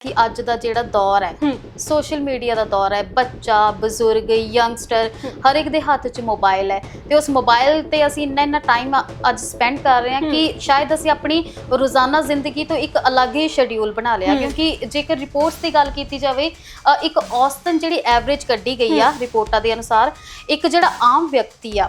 ਕਿ ਅੱਜ ਦਾ ਜਿਹੜਾ ਦੌਰ ਹੈ ਸੋਸ਼ਲ ਮੀਡੀਆ ਦਾ ਦੌਰ ਹੈ ਬੱਚਾ ਬਜ਼ੁਰਗ ਯੰਗਸਟਰ ਹਰ ਇੱਕ ਦੇ ਹੱਥ 'ਚ ਮੋਬਾਈਲ ਹੈ। ਤੇ ਉਸ ਮੋਬਾਈਲ ਤੇ ਅਸੀਂ ਇੰਨਾ ਇੰਨਾ ਟਾਈਮ ਅੱਜ ਸਪੈਂਡ ਕਰ ਰਹੇ ਹਾਂ ਕਿ ਸ਼ਾਇਦ ਅਸੀਂ ਆਪਣੀ ਰੋਜ਼ਾਨਾ ਜ਼ਿੰਦਗੀ ਤੋਂ ਇੱਕ ਅਲੱਗ ਹੀ ਸ਼ੈਡਿਊਲ ਬਣਾ ਲਿਆ। ਕਿਉਂਕਿ ਜੇਕਰ ਰਿਪੋਰਟਸ ਦੀ ਗੱਲ ਕੀਤੀ ਜਾਵੇ ਇੱਕ ਔਸਤਨ ਜਿਹੜੀ ਐਵਰੇਜ ਕੱਢੀ ਗਈ ਆ ਰਿਪੋਰਟਾਂ ਦੇ ਅਨੁਸਾਰ ਇੱਕ ਜਿਹੜਾ ਆਮ ਵਿਅਕਤੀ ਆ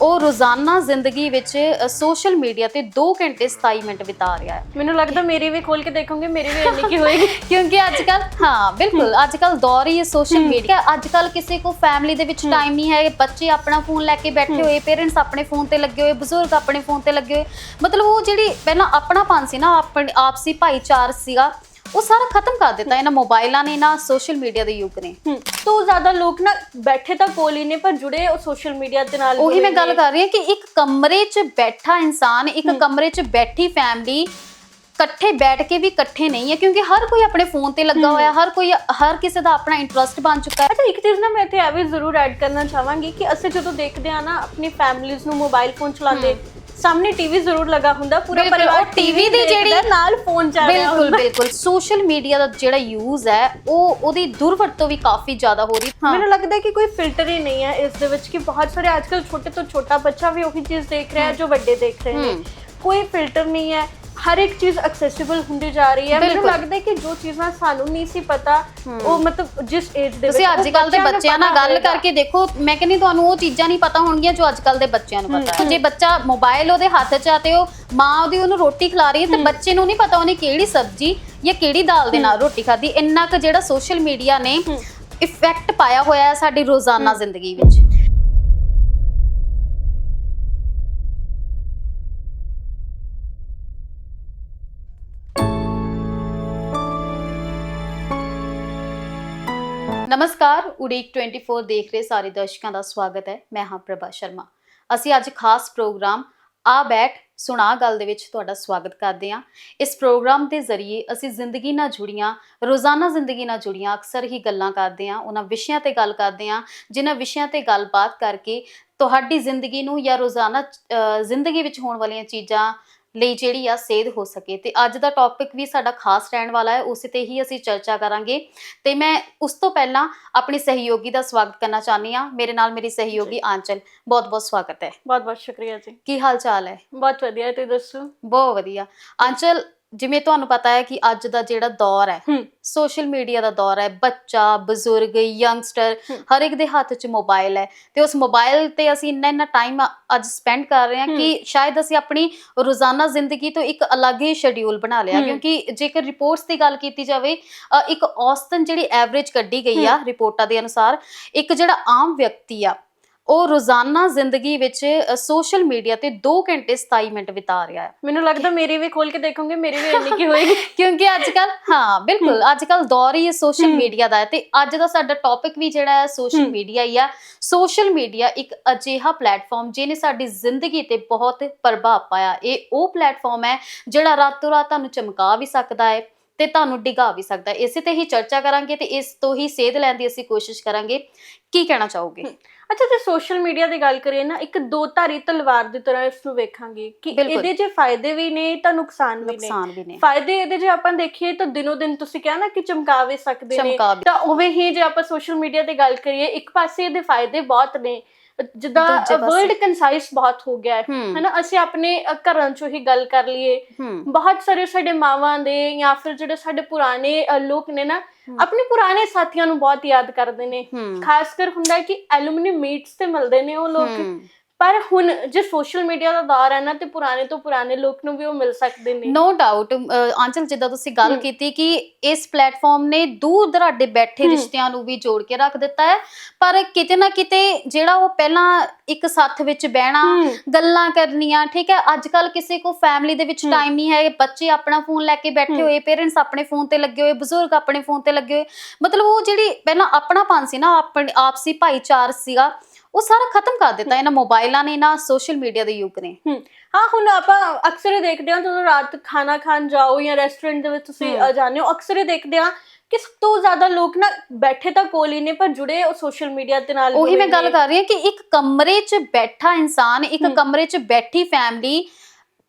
ਉਹ ਰੋਜ਼ਾਨਾ ਜ਼ਿੰਦਗੀ ਵਿੱਚ ਸੋਸ਼ਲ ਮੀਡੀਆ ਤੇ 2 ਘੰਟੇ 27 ਮਿੰਟ ਬਿਤਾ ਰਿਹਾ ਹੈ। ਮੈਨੂੰ ਲੱਗਦਾ ਮੇਰੀ ਵੀ ਖੋਲ ਕੇ ਦੇਖੋਗੇ ਮੇਰੀ ਵੀ ਇੰਨੀ ਕੀ ਹੋਏਗੀ। ਕਿਉਂਕਿ ਅੱਜ ਕੱਲ ਹਾਂ ਬਿਲਕੁਲ ਅੱਜ ਕੱਲ ਦੌਰ ਹੀ ਹੈ ਸੋਸ਼ਲ ਮੀਡੀਆ ਅੱਜ ਕੱਲ ਕਿਸੇ ਕੋ ਫੈਮਿਲੀ ਦੇ ਵਿੱਚ ਟਾਈਮ ਨਹੀਂ ਹੈ ਬੱਚੇ ਆਪਣਾ ਫੋਨ ਲੈ ਕੇ ਬੈਠੇ ਹੋਏ ਪੇਰੈਂਟਸ ਆਪਣੇ ਫੋਨ ਤੇ ਲੱਗੇ ਹੋਏ ਬਜ਼ੁਰਗ ਆਪਣੇ ਫੋਨ ਤੇ ਲੱਗੇ ਹੋਏ। ਮਤਲਬ ਉਹ ਜਿਹੜੀ ਪਹਿਲਾਂ ਆਪਣਾਪਨ ਸੀ ਨਾ ਆਪਣ ਆਪਸੀ ਭਾਈਚਾਰ ਸੀਗਾ ਉਹ ਸਾਰਾ ਖਤਮ ਕਰ ਦਿੱਤਾ ਇਹਨਾਂ ਮੋਬਾਈਲਾਂ ਨੇ ਨਾ ਸੋਸ਼ਲ ਮੀਡੀਆ ਦੇ ਯੁੱਗ ਨੇ। ਹੂੰ ਤੋਂ ਜ਼ਿਆਦਾ ਲੋਕ ਨਾ ਬੈਠੇ ਤਾਂ ਕੋਲ ਹੀ ਨੇ ਪਰ ਜੁੜੇ ਉਹ ਸੋਸ਼ਲ ਮੀਡੀਆ ਦੇ ਨਾਲ ਉਹੀ ਮੈਂ ਗੱਲ। ਕਰ ਰਹੀ ਹਾਂ ਕਿ ਇੱਕ ਕਮਰੇ 'ਚ ਬੈਠਾ ਇਨਸਾਨ ਇੱਕ ਕਮਰੇ 'ਚ ਬੈਠੀ ਫੈਮਿਲੀ ਇਕੱਠੇ ਬੈਠ ਕੇ ਵੀ ਇਕੱਠੇ ਨਹੀਂ ਹੈ ਕਿਉਂਕਿ ਹਰ ਕੋਈ ਆਪਣੇ ਫੋਨ ਤੇ ਲੱਗਾ ਹੋਇਆ ਹਰ ਕੋਈ ਹਰ ਕਿਸੇ ਦਾ ਆਪਣਾ ਇੰਟਰਸਟ ਬਣ ਚੁੱਕਾ ਹੈ। ਅੱਛਾ ਇੱਕ ਚੀਜ਼ ਨਾ ਮੈਂ ਇੱਥੇ ਇਹ ਵੀ ਜ਼ਰੂਰ ਐਡ ਕਰਨਾ ਚਾਹਾਂਗੀ ਕਿ ਅਸੀਂ ਜਦੋਂ ਦੇਖਦੇ ਆ ਨਾ ਆਪਣੀ ਫੈਮਿਲੀਜ਼ ਨੂੰ ਮੋਬਾਈਲ ਫੋਨ ਚਲਾਉਂਦੇ ਸਾਹਮਣੇ ਟੀਵੀ ਜ਼ਰੂਰ ਲੱਗਾ ਹੁੰਦਾ ਪੂਰਾ ਬਿਲਕੁਲ, ਪਰਿਵਾਰ ਉਹ TV ਦੀ ਦੇਖਦਾ, ਜਿਹੜੀ- ਨਾਲ ਫੋਨ ਚੱਲ ਰਿਹਾ ਬਿਲਕੁਲ ਹੁੰਦਾ। ਬਿਲਕੁਲ ਸੋਸ਼ਲ ਮੀਡੀਆ ਦਾ ਜਿਹੜਾ ਯੂਜ਼ ਹੈ ਉਹ ਉਹਦੀ ਦੁਰਵਰਤੋਂ ਵੀ ਕਾਫੀ ਜ਼ਿਆਦਾ ਹੋ ਰਹੀ। ਹਾਂ। ਮੈਨੂੰ ਲੱਗਦਾ ਹੈ ਕਿ ਕੋਈ ਫਿਲਟਰ ਹੀ ਨਹੀਂ ਹੈ ਇਸ ਦੇ ਵਿੱਚ ਕਿ ਬਹੁਤ ਸਾਰੇ ਅੱਜਕੱਲ ਛੋਟੇ ਤੋਂ ਛੋਟਾ ਬੱਚਾ ਵੀ ਉਹੀ ਚੀਜ਼ ਦੇਖ ਰਿਹਾ ਹੈ। ਜੋ ਵੱਡੇ ਦੇਖ ਰਹੇ ਨੇ। ਹਮ। ਕੋਈ ਫਿਲਟਰ ਨਹੀਂ ਹੈ। ਹਰ ਇੱਕ ਚੀਜ਼ ਐਕਸੈਸਿਬਲ ਹੁੰਦੀ ਜਾ ਰਹੀ ਹੈ। ਮੈਨੂੰ ਬਿਲਕੁਲ। ਲੱਗਦਾ ਹੈ ਕਿ ਜੋ ਚੀਜ਼ਾਂ ਸਾਨੂੰ ਨਹੀਂ ਸੀ ਪਤਾ ਉਹ ਮਤਲਬ ਜਿਸ ਏਜ ਦੇ ਤੁਸੀਂ ਅੱਜ ਕੱਲ ਦੇ ਬੱਚਿਆਂ ਨਾਲ ਗੱਲ। ਕਰਕੇ ਦੇਖੋ ਮੈਂ ਕਹਿੰਦੀ ਤੁਹਾਨੂੰ ਉਹ ਚੀਜ਼ਾਂ ਨਹੀਂ ਪਤਾ ਹੋਣਗੀਆਂ ਜੋ ਅੱਜ ਕੱਲ ਦੇ ਬੱਚਿਆਂ ਨੂੰ ਪਤਾ। ਹੈ। ਜੇ ਬੱਚਾ ਮੋਬਾਈਲ ਉਹਦੇ ਹੱਥ 'ਚ ਆ ਤੇ ਉਹ ਮਾਂ ਉਹਦੀ ਉਹਨੂੰ ਰੋਟੀ ਖਿਲਾ ਰਹੀ ਹੈ ਤੇ ਬੱਚੇ ਨੂੰ ਨਹੀਂ ਪਤਾ ਉਹਨੇ ਕਿਹੜੀ ਸਬਜ਼ੀ ਜਾਂ ਕਿਹੜੀ ਦਾਲ ਦੇ ਨਾਲ ਰੋਟੀ ਖਾਧੀ। ਇੰਨਾ ਕੁ ਜਿਹੜਾ ਸੋਸ਼ਲ ਮੀਡੀਆ ਨੇ ਇਫੈਕਟ ਪਾਇਆ ਹੋਇਆ ਹੈ ਸਾਡੀ ਰੋਜ਼ਾਨਾ ਜ਼ਿੰਦਗੀ ਵਿੱਚ। ਨਮਸਕਾਰ, ਉਡੀਕ 24 ਦੇਖ ਰਹੇ ਸਾਰੇ ਦਰਸ਼ਕਾਂ ਦਾ ਸਵਾਗਤ ਹੈ। ਮੈਂ ਹਾਂ ਪ੍ਰਭਾ ਸ਼ਰਮਾ। ਅਸੀਂ ਅੱਜ ਖਾਸ ਪ੍ਰੋਗਰਾਮ ਆ ਬੈਠ ਸੁਣਾ ਗੱਲ ਦੇ ਵਿੱਚ ਤੁਹਾਡਾ ਸਵਾਗਤ ਕਰਦੇ ਹਾਂ। ਇਸ ਪ੍ਰੋਗਰਾਮ ਦੇ ਜ਼ਰੀਏ ਅਸੀਂ ਜ਼ਿੰਦਗੀ ਨਾਲ ਜੁੜੀਆਂ, ਰੋਜ਼ਾਨਾ ਜ਼ਿੰਦਗੀ ਨਾਲ ਜੁੜੀਆਂ ਅਕਸਰ ਹੀ ਗੱਲਾਂ ਕਰਦੇ ਹਾਂ, ਉਹਨਾਂ ਵਿਸ਼ਿਆਂ ਤੇ ਗੱਲ ਕਰਦੇ ਹਾਂ, ਜਿਨ੍ਹਾਂ ਵਿਸ਼ਿਆਂ ਤੇ ਗੱਲਬਾਤ ਕਰਕੇ ਤੁਹਾਡੀ ਜ਼ਿੰਦਗੀ ਨੂੰ ਜਾਂ ਰੋਜ਼ਾਨਾ ਜ਼ਿੰਦਗੀ ਵਿੱਚ ਹੋਣ ਵਾਲੀਆਂ ਚੀਜ਼ਾਂ ਲਈ ਜਿਹੜੀ ਆ ਸੇਧ ਹੋ ਸਕੇ। ਤੇ ਅੱਜ ਦਾ ਟੌਪਿਕ ਵੀ ਸਾਡਾ ਖਾਸ ਰਹਿਣ ਵਾਲਾ ਹੈ ਉਸੇ ਤੇ ਹੀ ਅਸੀਂ ਚਰਚਾ ਕਰਾਂਗੇ। ਤੇ ਮੈਂ ਉਸ ਤੋਂ ਪਹਿਲਾਂ ਆਪਣੀ ਸਹਿਯੋਗੀ ਦਾ ਸਵਾਗਤ ਕਰਨਾ ਚਾਹਨੀ ਆ ਮੇਰੇ ਨਾਲ ਮੇਰੀ ਸਹਿਯੋਗੀ ਆਂਚਲ ਬਹੁਤ ਬਹੁਤ ਸਵਾਗਤ ਹੈ। ਬਹੁਤ ਬਹੁਤ ਸ਼ੁਕਰੀਆ ਜੀ। ਕੀ ਹਾਲ ਚਾਲ ਹੈ? ਬਹੁਤ ਵਧੀਆ ਤੁਸੀਂ ਦੱਸੋ? ਬਹੁਤ ਵਧੀਆ। ਆਂਚਲ ਜਿਵੇਂ ਤੁਹਾਨੂੰ ਪਤਾ ਹੈ ਕਿ ਅੱਜ ਦਾ ਜਿਹੜਾ ਦੌਰ ਹੈ ਸੋਸ਼ਲ ਮੀਡੀਆ ਦਾ ਦੌਰ ਹੈ ਬੱਚਾ ਬਜ਼ੁਰਗ ਯੰਗਸਟਰ। ਹਰ ਇੱਕ ਦੇ ਹੱਥ 'ਚ ਮੋਬਾਈਲ ਹੈ ਤੇ ਉਸ ਮੋਬਾਈਲ ਤੇ ਅਸੀਂ ਇੰਨਾ ਇੰਨਾ ਟਾਈਮ ਅੱਜ ਸਪੈਂਡ ਕਰ ਰਹੇ ਹਾਂ ਕਿ ਸ਼ਾਇਦ ਅਸੀਂ ਆਪਣੀ ਰੋਜ਼ਾਨਾ ਜ਼ਿੰਦਗੀ ਤੋਂ ਇੱਕ ਅਲੱਗ ਹੀ ਸ਼ੈਡਿਊਲ ਬਣਾ ਲਿਆ। ਕਿਉਂਕਿ ਜੇਕਰ ਰਿਪੋਰਟਸ ਦੀ ਗੱਲ ਕੀਤੀ ਜਾਵੇ ਇੱਕ ਔਸਤਨ ਜਿਹੜੀ ਐਵਰੇਜ ਕੱਢੀ ਗਈ ਆ ਰਿਪੋਰਟਾਂ ਦੇ ਅਨੁਸਾਰ ਇੱਕ ਜਿਹੜਾ ਆਮ ਵਿਅਕਤੀ ਆ ਉਹ ਰੋਜ਼ਾਨਾ ਜ਼ਿੰਦਗੀ ਵਿੱਚ ਸੋਸ਼ਲ ਮੀਡੀਆ ਤੇ 2 ਘੰਟੇ 27 ਮਿੰਟ ਬਿਤਾ ਰਿਹਾ ਹੈ। ਮੈਨੂੰ ਲੱਗਦਾ ਮੇਰੀ ਵੀ ਖੋਲ ਕੇ ਦੇਖੋਗੇ ਮੇਰੀ ਵੀ ਇੰਨੀ ਕੀ ਹੋਏਗੀ। ਕਿਉਂਕਿ ਅੱਜ ਕੱਲ ਹਾਂ ਬਿਲਕੁਲ ਅੱਜ ਕੱਲ ਦੌਰ ਹੀ ਹੈ ਸੋਸ਼ਲ ਮੀਡੀਆ ਦਾ ਹੈ ਤੇ ਅੱਜ ਦਾ ਸਾਡਾ ਟੌਪਿਕ ਵੀ ਜਿਹੜਾ ਹੈ ਸੋਸ਼ਲ। ਮੀਡੀਆ ਹੀ ਆ। ਸੋਸ਼ਲ ਮੀਡੀਆ ਇੱਕ ਅਜਿਹਾ ਪਲੇਟਫਾਰਮ ਜਿਹਨੇ ਸਾਡੀ ਜ਼ਿੰਦਗੀ ਤੇ ਬਹੁਤ ਪ੍ਰਭਾਵ ਪਾਇਆ। ਇਹ ਉਹ ਪਲੇਟਫਾਰਮ ਹੈ ਜਿਹੜਾ ਰਾਤੋਂ ਰਾਤ ਤੁਹਾਨੂੰ ਚਮਕਾ ਵੀ ਸਕਦਾ ਹੈ ਤੇ ਤੁਹਾਨੂੰ ਡਿਗਾ ਵੀ ਸਕਦਾ ਹੈ। ਇਸੇ ਤੇ ਹੀ ਚਰਚਾ ਕਰਾਂਗੇ ਤੇ ਇਸ ਤੋਂ ਹੀ ਸੇਧ ਲੈਣ ਦੀ ਅਸੀਂ ਕੋਸ਼ਿਸ਼ ਕਰਾਂਗੇ। ਕੀ ਕਹਿਣਾ ਚਾਹੋਗੇ? ਅੱਛਾ ਜੇ ਸੋਸ਼ਲ ਮੀਡੀਆ ਦੀ ਗੱਲ ਕਰੀਏ ਨਾ ਇੱਕ ਦੋ ਧਾਰੀ ਤਲਵਾਰ ਦੀ ਤਰ੍ਹਾਂ ਇਸ ਨੂੰ ਵੇਖਾਂਗੇ ਕਿ ਬਿਲਕੁਲ। ਇਹਦੇ ਜੇ ਫਾਇਦੇ ਵੀ ਨੇ ਤਾਂ ਨੁਕਸਾਨ ਵੀ ਨੇ ਨੁਕਸਾਨ ਵੀ ਨੇ ਫਾਇਦੇ ਇਹਦੇ ਜੇ ਆਪਾਂ ਦੇਖੀਏ ਤਾਂ ਦਿਨੋ ਦਿਨ ਤੁਸੀਂ ਕਿਹਾ ਨਾ ਕਿ ਚਮਕਾ ਵੀ ਸਕਦੇ ਨੇ ਚਮਕਾ ਵੀ। ਤਾਂ ਉਵੇਂ ਹੀ ਜੇ ਆਪਾਂ ਸੋਸ਼ਲ ਮੀਡੀਆ ਦੀ ਗੱਲ ਕਰੀਏ ਇੱਕ ਪਾਸੇ ਇਹਦੇ ਫਾਇਦੇ ਬਹੁਤ ਨੇ ਜਿੱਦਾਂ। ਵਰਲਡ ਕੰਸਾਈਜ਼ ਬਹੁਤ ਹੋ ਗਿਆ ਹੈ ਹਨਾ? ਅਸੀਂ ਆਪਣੇ ਘਰਾਂ ਚੋਂ ਹੀ ਗੱਲ ਕਰ ਲਈਏ। ਬਹੁਤ ਸਾਰੇ ਸਾਡੇ ਮਾਵਾਂ ਦੇ ਜਾਂ ਫਿਰ ਜਿਹੜੇ ਸਾਡੇ ਪੁਰਾਣੇ ਲੋਕ ਨੇ ਨਾ। ਆਪਣੇ ਪੁਰਾਣੇ ਸਾਥੀਆਂ ਨੂੰ ਬਹੁਤ ਯਾਦ ਕਰਦੇ ਨੇ। ਖਾਸ ਕਰ ਹੁੰਦਾ ਕਿ ਐਲੂਮਨੀ ਮੀਟਸ ਤੇ ਮਿਲਦੇ ਨੇ ਉਹ ਲੋਕ। ਪਰ ਹੁਣ ਜੇ ਸੋਸ਼ਲ ਮੀਡੀਆ ਦਾ ਦੌਰ ਹੈ ਨਾ ਤੇ ਪੁਰਾਣੇ ਤੋਂ ਪੁਰਾਣੇ ਲੋਕ ਨੂੰ ਵੀ ਉਹ ਮਿਲ ਸਕਦੇ ਨੇ ਨੋ ਡਾਊਟ ਆਂਚਲ ਜਿੱਦਾਂ ਤੁਸੀਂ ਗੱਲ। ਕੀਤੀ ਕਿ ਇਸ ਪਲੇਟਫਾਰਮ ਨੇ ਦੂਰ ਦਰਾਡੇ ਬੈਠੇ। ਰਿਸ਼ਤਿਆਂ ਨੂੰ ਵੀ ਜੋੜ ਕੇ ਰੱਖ ਦਿੱਤਾ ਹੈ ਪਰ ਕਿਤੇ ਨਾ ਕਿਤੇ ਜਿਹੜਾ ਉਹ ਪਹਿਲਾਂ ਇੱਕ ਸਾਥ ਵਿੱਚ ਬਹਿਣਾ। ਗੱਲਾਂ ਕਰਨੀਆਂ ਠੀਕ ਹੈ ਅੱਜ ਕੱਲ ਕਿਸੇ ਕੋ ਫੈਮਿਲੀ ਦੇ ਵਿੱਚ। ਟਾਈਮ ਨਹੀਂ ਹੈ ਬੱਚੇ ਆਪਣਾ ਫੋਨ ਲੈ ਕੇ ਬੈਠੇ। ਹੋਏ ਪੇਰੈਂਟਸ ਆਪਣੇ ਫੋਨ ਤੇ ਲੱਗੇ ਹੋਏ ਬਜ਼ੁਰਗ ਆਪਣੇ ਫੋਨ ਤੇ ਲੱਗੇ ਹੋਏ ਮਤਲਬ ਉਹ ਜਿਹੜੀ ਪਹਿਲਾਂ ਆਪਣਾਪਨ ਸੀ ਨਾ ਆਪਣ ਆਪਸੀ ਭਾਈਚਾਰ ਸੀਗਾ ਉਹ ਸਾਰਾ ਖਤਮ ਕਰ ਦਿੱਤਾ ਇਹਨਾਂ ਮੋਬਾਈਲਾਂ ਨੇ ਨਾ ਸੋਸ਼ਲ ਮੀਡੀਆ ਦੇ ਯੁੱਗ ਨੇ ਹਾਂ ਹੁਣ ਆਪਾਂ ਅਕਸਰ ਹੀ ਦੇਖਦੇ ਹਾਂ ਜਦੋਂ ਰਾਤ ਖਾਣਾ ਖਾਣ ਜਾਓ ਜਾਂ ਰੈਸਟੋਰੈਂਟ ਦੇ ਵਿੱਚ ਤੁਸੀਂ ਜਾਂਦੇ ਹੋ ਅਕਸਰ ਹੀ ਦੇਖਦੇ ਹਾਂ ਕਿ ਸਭ ਤੋਂ ਜ਼ਿਆਦਾ ਲੋਕ ਨਾ ਬੈਠੇ ਤਾਂ ਕੋਲ ਹੀ ਨੇ ਪਰ ਜੁੜੇ ਉਹ ਸੋਸ਼ਲ ਮੀਡੀਆ ਦੇ ਨਾਲ ਉਹੀ ਮੈਂ ਗੱਲ। ਕਰ ਰਹੀ ਹਾਂ ਕਿ ਇੱਕ ਕਮਰੇ 'ਚ ਬੈਠਾ ਇਨਸਾਨ ਇੱਕ। ਕਮਰੇ 'ਚ ਬੈਠੀ ਫੈਮਿਲੀ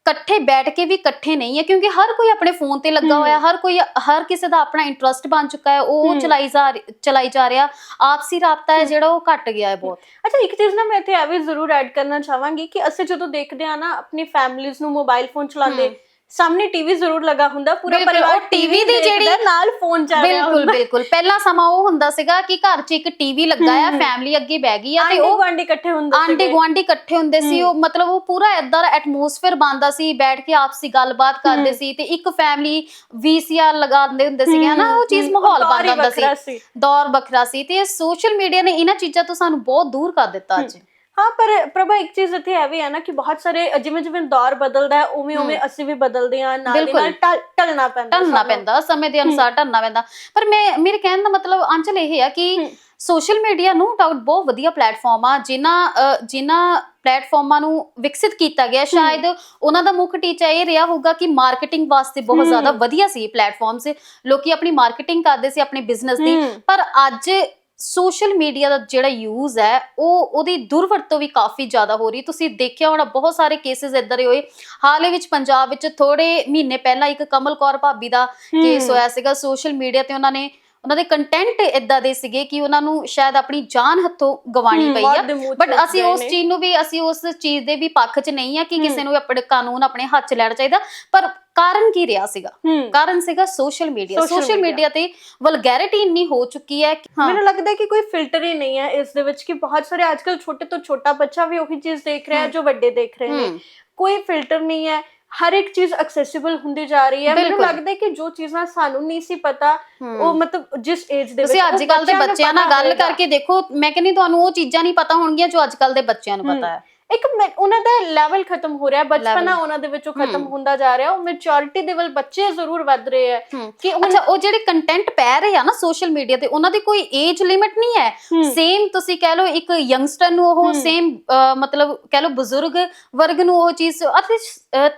ਇਕੱਠੇ ਬੈਠ ਕੇ ਵੀ ਇਕੱਠੇ ਨਹੀਂ ਹੈ ਕਿਉਂਕਿ ਹਰ ਕੋਈ ਆਪਣੇ ਫੋਨ ਤੇ ਲੱਗਾ। ਹੋਇਆ ਹਰ ਕੋਈ ਹਰ ਕਿਸੇ ਦਾ ਆਪਣਾ ਇੰਟਰਸਟ ਬਣ ਚੁੱਕਾ ਹੈ ਉਹ। ਚਲਾਈ ਜਾ ਚਲਾਈ ਜਾ ਰਿਹਾ ਆਪਸੀ ਰਾਬਤਾ ਹੈ ਜਿਹੜਾ ਉਹ ਘਟ ਗਿਆ ਹੈ ਬਹੁਤ ਅੱਛਾ ਇੱਕ ਚੀਜ਼ ਨਾ ਮੈਂ ਇੱਥੇ ਇਹ ਵੀ ਜ਼ਰੂਰ ਐਡ ਕਰਨਾ ਚਾਹਾਂਗੀ ਕਿ ਅਸੀਂ ਜਦੋਂ ਦੇਖਦੇ ਆ ਨਾ ਆਪਣੀ ਫੈਮਿਲੀਜ਼ ਨੂੰ ਮੋਬਾਈਲ ਫੋਨ ਚਲਾਉਂਦੇ। ਸਾਹਮਣੇ ਟੀਵੀ ਜ਼ਰੂਰ ਲੱਗਾ ਹੁੰਦਾ ਪੂਰਾ ਬਿਲਕੁਲ, ਪਰਿਵਾਰ ਉਹ TV ਦੀ ਜਿਹੜੀ- ਨਾਲ ਫੋਨ ਚੱਲ ਰਿਹਾ ਬਿਲਕੁਲ ਹੁੰਦਾ ਬਿਲਕੁਲ ਪਹਿਲਾ ਸਮਾਂ ਉਹ ਹੁੰਦਾ ਸੀਗਾ ਕਿ ਘਰ 'ਚ ਇੱਕ ਟੀਵੀ ਲੱਗਾ ਆ। ਫੈਮਿਲੀ ਅੱਗੇ ਬਹਿ ਗਈ ਆ ਤੇ ਆਂਟੀ ਉਹ ਗੁਆਂਢੀ ਇਕੱਠੇ ਹੁੰਦੇ ਆਂਟੀ ਸੀਗੇ। ਗੁਆਂਢੀ ਇਕੱਠੇ ਹੁੰਦੇ ਸੀ। ਉਹ ਮਤਲਬ ਉਹ ਪੂਰਾ ਏਦਾਂ ਦਾ ਐਟਮੋਸਫੇਅਰ ਬਣਦਾ ਸੀ ਬੈਠ ਕੇ ਆਪਸੀ ਗੱਲਬਾਤ ਕਰਦੇ। ਸੀ ਤੇ ਇੱਕ ਫੈਮਿਲੀ ਵੀਸੀਆਰ ਲਗਾਉਂਦੇ ਹੁੰਦੇ ਸੀਗੇ ਹਨਾ ਉਹ ਚੀਜ਼ ਹਮ, ਮਾਹੌਲ ਦੌਰ ਹੀ ਬਣ ਜਾਂਦਾ ਵੱਖਰਾ ਸੀ ਦੌਰ ਵੱਖਰਾ ਸੀ ਤੇ ਸੋਸ਼ਲ ਮੀਡੀਆ ਨੇ ਇਹਨਾਂ ਚੀਜ਼ਾਂ ਤੋਂ ਸਾਨੂੰ ਬਹੁਤ ਦੂਰ ਕਰ ਦਿੱਤਾ ਅੱਜ ਹਾਂ ਪਰ ਪ੍ਰਭਾ ਇੱਕ ਚੀਜ਼ ਇੱਥੇ ਇਹ ਵੀ ਹੈ ਨਾ ਕਿ ਬਹੁਤ ਸਾਰੇ ਜਿਵੇਂ ਜਿਵੇਂ ਦੌਰ ਬਦਲਦਾ ਹੈ ਉਵੇਂ ਉਵੇਂ ਅਸੀਂ ਵੀ ਬਦਲਦੇ ਹਾਂ ਨਾਲ ਦੀ। ਨਾਲ ਢਲ- ਢਲਣਾ ਪੈਂਦਾ ਢਲਣਾ। ਪੈਂਦਾ ਸਮੇਂ ਦੇ ਅਨੁਸਾਰ ਢਲਣਾ ਪੈਂਦਾ ਪਰ ਮੈਂ ਮੇਰੇ ਕਹਿਣ ਦਾ ਮਤਲਬ ਅੰਚਲ ਇਹ ਆ ਕਿ। ਸੋਸ਼ਲ ਮੀਡੀਆ ਨੂੰ ਡਾਊਟ ਬਹੁਤ ਵਧੀਆ ਪਲੇਟਫਾਰਮ ਆ ਜਿਨ੍ਹਾਂ ਜਿਨ੍ਹਾਂ ਪਲੇਟਫਾਰਮਾਂ ਨੂੰ ਵਿਕਸਿਤ ਕੀਤਾ ਗਿਆ ਸ਼ਾਇਦ ਉਹਨਾਂ ਦਾ ਮੁੱਖ ਟੀਚਾ ਇਹ ਰਿਹਾ ਹੋਊਗਾ ਕਿ ਮਾਰਕੀਟਿੰਗ ਵਾਸਤੇ ਬਹੁਤ। ਜ਼ਿਆਦਾ ਵਧੀਆ ਸੀ ਪਲੇਟਫਾਰਮਸ ਲੋਕੀ ਆਪਣੀ ਮਾਰਕੀਟਿੰਗ ਕਰਦੇ ਸੀ ਆਪਣੇ ਬਿਜ਼ਨਸ ਦੀ। ਪਰ ਅੱਜ ਸੋਸ਼ਲ ਮੀਡੀਆ ਦਾ ਜਿਹੜਾ ਯੂਜ਼ ਹੈ ਉਹ ਉਹਦੀ ਦੁਰਵਰਤੋਂ ਵੀ ਕਾਫੀ ਜ਼ਿਆਦਾ ਹੋ ਰਹੀ। ਤੁਸੀਂ ਦੇਖਿਆ ਹੋਣਾ ਬਹੁਤ ਸਾਰੇ ਕੇਸਿਸ ਇਦਾਂ ਦੇ ਹੋਏ। ਹਾਲ ਵਿੱਚ ਪੰਜਾਬ ਵਿੱਚ ਥੋੜੇ ਮਹੀਨੇ ਪਹਿਲਾਂ ਇੱਕ ਕਮਲ ਕੌਰ ਭਾਬੀ ਦਾ ਕੇਸ। ਹੋਇਆ ਸੀਗਾ। ਸੋਸ਼ਲ ਮੀਡੀਆ ਤੇ ਉਹਨਾਂ ਨੇ ਉਹਨਾਂ ਦੇ ਕੰਟੈਂਟ ਇਦਾਂ ਦੇ ਸੀਗੇ ਕਿ ਉਹਨਾਂ ਨੂੰ ਸ਼ਾਇਦ ਆਪਣੀ ਜਾਨ ਹੱਥੋਂ ਗਵਾਣੀ ਪਈ ਆ ਬਟ ਅਸੀਂ ਉਸ। ਚੀਜ਼ ਨੂੰ ਵੀ ਅਸੀਂ ਉਸ ਚੀਜ਼ ਦੇ ਵੀ ਪੱਖ 'ਚ ਨਹੀਂ ਆ ਕਿ। ਕਿਸੇ ਨੂੰ ਆਪਣੇ ਕਾਨੂੰਨ ਆਪਣੇ ਹੱਥ 'ਚ ਲੈਣਾ ਚਾਹੀਦਾ ਪਰ ਕਾਰਨ ਕੀ ਰਿਹਾ ਸੀਗਾ। ਕਾਰਨ ਸੀਗਾ ਸੋਸ਼ਲ ਮੀਡੀਆ ਸੋਸ਼ਲ। ਮੀਡੀਆ ਤੇ ਵਲਗੈਰਿਟੀ ਇੰਨੀ ਹੋ ਚੁੱਕੀ ਹੈ ਮੈਨੂੰ ਲੱਗਦਾ ਕਿ ਕੋਈ ਫਿਲਟਰ ਹੀ ਨਹੀਂ ਹੈ ਇਸ ਦੇ ਵਿੱਚ ਕਿ ਬਹੁਤ ਸਾਰੇ ਅੱਜਕੱਲ ਛੋਟੇ ਤੋਂ ਛੋਟਾ ਬੱਚਾ ਵੀ ਉਹੀ ਚੀਜ਼ ਦੇਖ ਰਿਹਾ ਹੈ। ਜੋ ਵੱਡੇ ਦੇਖ ਰਹੇ ਨੇ ਕੋਈ ਫਿਲਟਰ ਨਹੀਂ ਹੈ ਹਰ ਇੱਕ ਚੀਜ਼ ਐਕਸੈਸਿਬਲ ਹੁੰਦੀ ਜਾ ਰਹੀ ਹੈ ਮੈਨੂੰ ਬਿਲਕੁਲ। ਲੱਗਦਾ ਹੈ ਕਿ ਜੋ ਚੀਜ਼ਾਂ ਸਾਨੂੰ ਨਹੀਂ ਸੀ ਪਤਾ। ਉਹ ਮਤਲਬ ਜਿਸ ਏਜ ਦੇ ਵਿੱਚ ਤੁਸੀਂ ਉਹ ਅੱਜ ਕੱਲ ਦੇ ਨੂੰ ਬੱਚਿਆਂ ਨਾਲ ਪਤਾ ਗੱਲ ਹੋਏਗਾ। ਕਰਕੇ ਦੇਖੋ ਮੈਂ ਕਹਿੰਦੀ ਤੁਹਾਨੂੰ ਉਹ ਚੀਜ਼ਾਂ ਨਹੀਂ ਪਤਾ ਹੋਣਗੀਆਂ ਜੋ ਅੱਜ ਕੱਲ ਦੇ ਬੱਚਿਆਂ ਨੂੰ ਪਤਾ ਹੈ ਇੱਕ ਮੈਂ- ਉਹਨਾਂ ਦਾ ਲੈਵਲ ਖਤਮ ਹੋ ਰਿਹਾ ਬਚਪਨਾ Level। ਉਹਨਾਂ ਦੇ ਵਿੱਚੋਂ ਖਤਮ। ਹੁੰਦਾ ਜਾ ਰਿਹਾ ਉਹ ਮੈਚੁਰਿਟੀ ਦੇ ਵੱਲ ਬੱਚੇ ਜ਼ਰੂਰ ਵੱਧ ਰਹੇ ਹੈ ਹਮ। ਕਿ ਹੁਣ ਅੱਛਾ ਉਹ ਜਿਹੜੇ ਕੰਟੈਂਟ ਪੈ ਰਹੇ ਆ ਨਾ ਸੋਸ਼ਲ ਮੀਡੀਆ ਤੇ ਉਹਨਾਂ ਦੀ ਕੋਈ ਏਜ ਲਿਮਿਟ ਨਹੀਂ ਹੈ। ਸੇਮ ਤੁਸੀਂ ਕਹਿ ਲਓ ਇੱਕ ਯੰਗਸਟਰ ਨੂੰ ਉਹ ਹਮ। ਸੇਮ ਮਤਲਬ ਕਹਿ ਲਓ ਬਜ਼ੁਰਗ ਵਰਗ ਨੂੰ ਉਹ ਚੀਜ਼ ਅਤੇ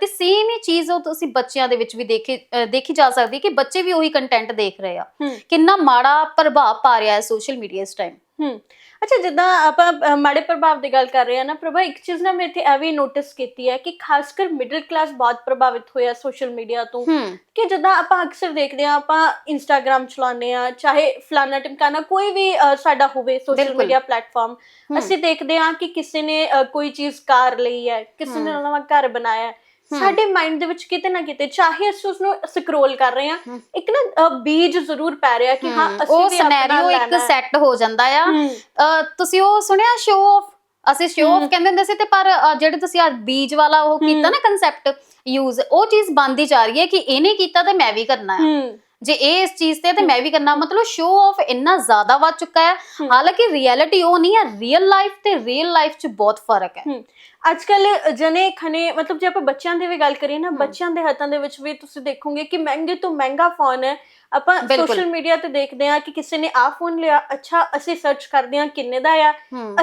ਤੇ ਸੇਮ ਹੀ ਚੀਜ਼ ਉਹ ਤੁਸੀਂ ਬੱਚਿਆਂ ਦੇ ਵਿੱਚ ਵੀ ਦੇਖੀ ਦੇਖੀ ਜਾ ਸਕਦੀ ਹੈ ਕਿ ਬੱਚੇ ਵੀ ਉਹੀ ਕੰਟੈਂਟ ਦੇਖ ਰਹੇ ਆ ਹਮ। ਕਿੰਨਾ ਮਾੜਾ ਪ੍ਰਭਾਵ ਪਾ ਰਿਹਾ ਹੈ ਸੋਸ਼ਲ ਮੀਡੀਆ ਇਸ ਟਾਈਮ ਹਮ ਅੱਛਾ ਜਿੱਦਾਂ ਆਪਾਂ ਅ, ਮਾੜੇ ਪ੍ਰਭਾਵ ਦੀ ਗੱਲ ਕਰ ਰਹੇ ਹਾਂ ਨਾ ਪ੍ਰਭਾ ਇੱਕ ਚੀਜ਼ ਨਾ ਮੈਂ ਇੱਥੇ ਇਹ ਵੀ ਨੋਟਿਸ ਕੀਤੀ ਹੈ ਕਿ ਖਾਸ ਕਰ ਮਿਡਲ ਕਲਾਸ ਬਹੁਤ ਪ੍ਰਭਾਵਿਤ ਹੋਇਆ ਸੋਸ਼ਲ ਮੀਡੀਆ ਤੋਂ ਹਮ ਕਿ ਜਿੱਦਾਂ ਆਪਾਂ ਅਕਸਰ ਦੇਖਦੇ ਹਾਂ ਆਪਾਂ ਇੰਸਟਾਗ੍ਰam ਚਲਾਉਂਦੇ ਆ ਚਾਹੇ ਫਲਾਣਾ ਟਿਮਕਾਣਾ ਕੋਈ ਵੀ ਅ, ਸਾਡਾ ਹੋਵੇ ਸੋਸ਼ਲ ਬਿਲਕੁਲ। Media platform. ਅਸੀਂ ਦੇਖਦੇ ਹਾਂ ਕਿ ਕਿਸੇ ਨੇ ਅ, ਕੋਈ ਚੀਜ਼ ਕਾਰ ਲਈ ਹੈ ਕਿਸੇ ਨੇ ਹਮ। ਨਵਾਂ ਘਰ ਬਣਾਇਆ ਹੈ। ਸਾਡੇ ਮਾਈਂਡ ਦੇ ਵਿੱਚ ਕਿਤੇ ਨਾ ਕਿਤੇ ਚਾਹੇ ਅਸੀਂ ਉਸ ਨੂੰ ਸਕਰੋਲ ਕਰ ਰਹੇ ਹਾਂ। ਇੱਕ ਨਾ ਅ, ਬੀਜ ਜ਼ਰੂਰ ਪੈ ਰਿਹਾ ਕਿ ਹਾਂ। ਅਸੀਂ ਉਹ ਵੀ ਆਪਣਾ ਸਿਨੈਰੀਓ ਇੱਕ ਲੈਣਾ ਹੈ। ਸੈੱਟ ਹੋ ਜਾਂਦਾ ਆ। ਹਮ, ਅ, ਤੁਸੀਂ ਉਹ ਸੁਣਿਆ ਸ਼ੋ ਆਫ ਅਸੀਂ ਸ਼ੋ ਆਫ। ਕਹਿੰਦੇ ਹੁੰਦੇ ਸੀ ਤੇ ਪਰ ਅ, ਜਿਹੜੇ ਤੁਸੀਂ ਅੱਜ ਬੀਜ ਵਾਲਾ ਉਹ ਕੀਤਾ ਨਾ ਕਨਸੈਪਟ ਯੂਜ਼ ਉਹ ਚੀਜ਼ ਬਣਦੀ ਜਾ ਰਹੀ ਹੈ ਕਿ ਇਹਨੇ ਕੀਤਾ ਤੇ ਮੈਂ ਵੀ ਕਰਨਾ ਹੈ। ਹਮ ਜੇ ਇਹ ਇਸ ਚੀਜ਼ ਤੇ ਤੇ ਮੈਂ ਵੀ ਕਰਨਾ ਮਤਲਬ ਸ਼ੋ ਆਫ ਇੰਨਾ ਜ਼ਿਆਦਾ ਵੱਧ ਚੁੱਕਾ ਹੈ। ਹਾਲਾਂਕਿ ਰਿਐਲਿਟੀ ਉਹ ਨਹੀਂ ਹੈ ਰੀਅਲ ਲਾਈਫ ਤੇ ਰੀਅਲ ਲਾਈਫ 'ਚ ਬਹੁਤ ਫ਼ਰਕ ਹੈ। ਅੱਜ ਕੱਲ ਜਨੇ ਖਨੇ ਮਤਲਬ ਜੇ ਆਪਾਂ ਬੱਚਿਆਂ ਦੀ ਵੀ ਗੱਲ ਕਰੀਏ ਨਾ ਬੱਚਿਆਂ ਦੇ ਹੱਥਾਂ ਦੇ ਵਿੱਚ ਵੀ ਤੁਸੀਂ ਦੇਖੋਗੇ ਕਿ ਮਹਿੰਗੇ ਤੋਂ ਮਹਿੰਗਾ ਫੋਨ ਹੈ। ਆਪਾਂ ਬਿਲਕੁਲ। ਸੋਸ਼ਲ ਮੀਡੀਆ ਤੇ ਦੇਖਦੇ ਹਾਂ ਕਿ ਕਿਸੇ ਨੇ ਆ ਫੋਨ ਲਿਆ ਅੱਛਾ ਅਸੀਂ ਸਰਚ ਕਰਦੇ ਹਾਂ ਕਿੰਨੇ ਦਾ ਆ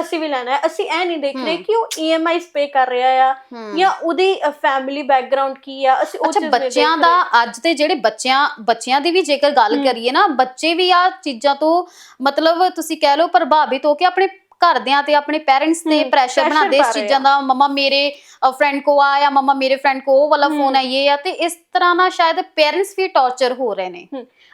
ਅਸੀਂ ਵੀ ਲੈਣਾ ਹੈ ਅਸੀਂ ਇਹ ਨਹੀਂ ਦੇਖ ਰਹੇ। ਕਿ ਉਹ EMIs ਪੇ ਕਰ ਰਿਹਾ ਆ। ਜਾਂ ਉਹਦੀ ਫੈਮਿਲੀ ਬੈਕਗ੍ਰਾਉਂਡ ਕੀ ਆ ਅਸੀਂ ਉਹ ਅੱਛਾ ਚੀਜ਼ ਨਹੀਂ ਬੱਚਿਆਂ ਦੇਖ ਦਾ ਰਹੇ। ਅੱਜ ਦੇ ਜਿਹੜੇ ਬੱਚਿਆਂ ਬੱਚਿਆਂ ਦੀ ਵੀ ਜੇਕਰ ਗੱਲ ਹਮ। ਕਰੀਏ ਨਾ ਬੱਚੇ ਵੀ ਆ ਚੀਜ਼ਾਂ ਤੋਂ ਮਤਲਬ ਤੁਸੀਂ ਕਹਿ ਲਓ ਪ੍ਰਭਾਵਿਤ ਹੋ ਕੇ ਆਪਣੇ ਘਰਦਿਆਂ ਤੇ ਆਪਣੇ ਪੈਰੈਂਟਸ ਤੇ ਪ੍ਰੈਸ਼ਰ ਬਣਾਉਂਦੇ ਇਸ ਚੀਜ਼ਾਂ ਦਾ ਮਮਾ ਮੇਰੇ ਫਰੈਂਡ ਕੋ ਆ ਜਾਂ ਮਮਾ ਮੇਰੇ ਫਰੈਂਡ ਕੋ ਉਹ ਵਾਲਾ। ਫੋਨ ਹੈ ਇਹ ਆ। ਤੇ ਇਸ ਤਰ੍ਹਾਂ ਨਾਲ ਸ਼ਾਇਦ ਪੈਰੈਂਟਸ ਵੀ ਟੌਰਚਰ ਹੋ ਰਹੇ ਨੇ।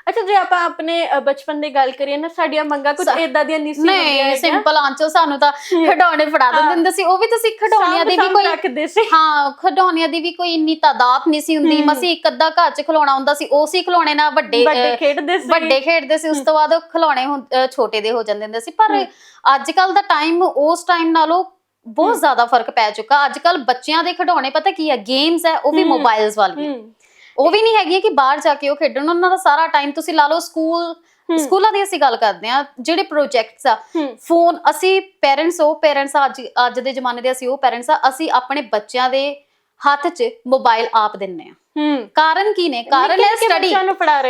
ਅੱਛਾ ਜੇ ਆਪਾਂ ਆਪਣੇ ਬਚਪਨ ਦੀ ਗੱਲ ਕਰੀਏ ਨਾ ਸਾਡੀਆਂ ਮੰਗਾਂ ਕੁਝ ਸਾ- ਇਦਾਂ ਦੀਆਂ ਨਹੀਂ ਸੀ ਨਹੀਂ ਸਿੰਪਲ ਆਂਸਰ ਸਾਨੂੰ ਤਾਂ ਖਿਡੌਣੇ ਫੜਾ ਦਿੰਦੇ ਹੁੰਦੇ ਸੀ ਉਹ ਵੀ ਤੁਸੀਂ ਖਿਡੌਣਿਆਂ ਦੀ ਵੀ ਕੋਈ ਰੱਖਦੇ ਸੀ। ਹਾਂ ਖਿਡੌਣਿਆਂ ਦੀ ਵੀ ਕੋਈ ਇੰਨੀ ਤਾਦਾਦ ਨਹੀਂ ਸੀ ਹੁੰਦੀ। ਮਸੀ ਇੱਕ ਅੱਧਾ ਘਰ 'ਚ ਖਿਡੌਣਾ ਹੁੰਦਾ ਸੀ ਉਸੇ ਖਿਡੌਣੇ ਨਾਲ ਵੱਡੇ ਵੱਡੇ ਖੇਡਦੇ ਸੀ। ਵੱਡੇ ਖੇਡਦੇ ਸੀ ਉਸ ਤੋਂ ਬਾਅਦ ਉਹ ਅਹ, ਛੋਟੇ ਦੇ ਹੋ ਜਾਂਦੇ ਹੁੰਦੇ ਸੀ। ਪਰ। ਅੱਜ ਕੱਲ ਦਾ ਟਾਈਮ ਉਸ ਟਾਈਮ ਨਾਲੋਂ ਬਹੁਤ। ਜ਼ਿਆਦਾ ਫ਼ਰਕ ਪੈ ਚੁੱਕਾ। ਅੱਜ ਕੱਲ ਬੱਚਿਆਂ ਦੇ ਖਿਡੌਣੇ ਪਤਾ ਕੀ ਹੈ? ਗੇਮਸ ਹੈ ਉਹ ਵੀ। ਮੋਬਾਈਲਸ ਵਾਲੀਆਂ। ਉਹ ਵੀ ਨਹੀਂ ਹੈਗੀਆਂ ਕਿ ਬਾਹਰ ਜਾ ਕੇ ਉਹ ਖੇਡਣ। ਉਹਨਾਂ ਦਾ ਸਾਰਾ ਟਾਈਮ ਤੁਸੀਂ ਲਾ ਲਓ ਸਕੂਲ। ਸਕੂਲਾਂ ਦੀ ਅਸੀਂ ਗੱਲ ਕਰਦੇ ਆ ਜਿਹੜੇ ਪ੍ਰੋਜੈਕਟਸ ਆ। ਫੋਨ ਅਸੀਂ ਪੇਰੈਂਟਸ ਉਹ ਪੇਰੈਂਟਸ ਅੱਜ ਅੱਜ ਦੇ ਜ਼ਮਾਨੇ ਦੇ ਅਸੀਂ ਉਹ ਪੇਰੈਂਟਸ ਆ ਅਸੀਂ ਆਪਣੇ ਬੱਚਿਆਂ ਦੇ ਹੱਥ 'ਚ ਮੋਬਾਈਲ ਆਪ ਦਿੰਨੇ ਆ ਕਾਰਨ ਕੀ ਨੇ? ਕਾਰਨ ਹੈ ਸਟੱਡੀ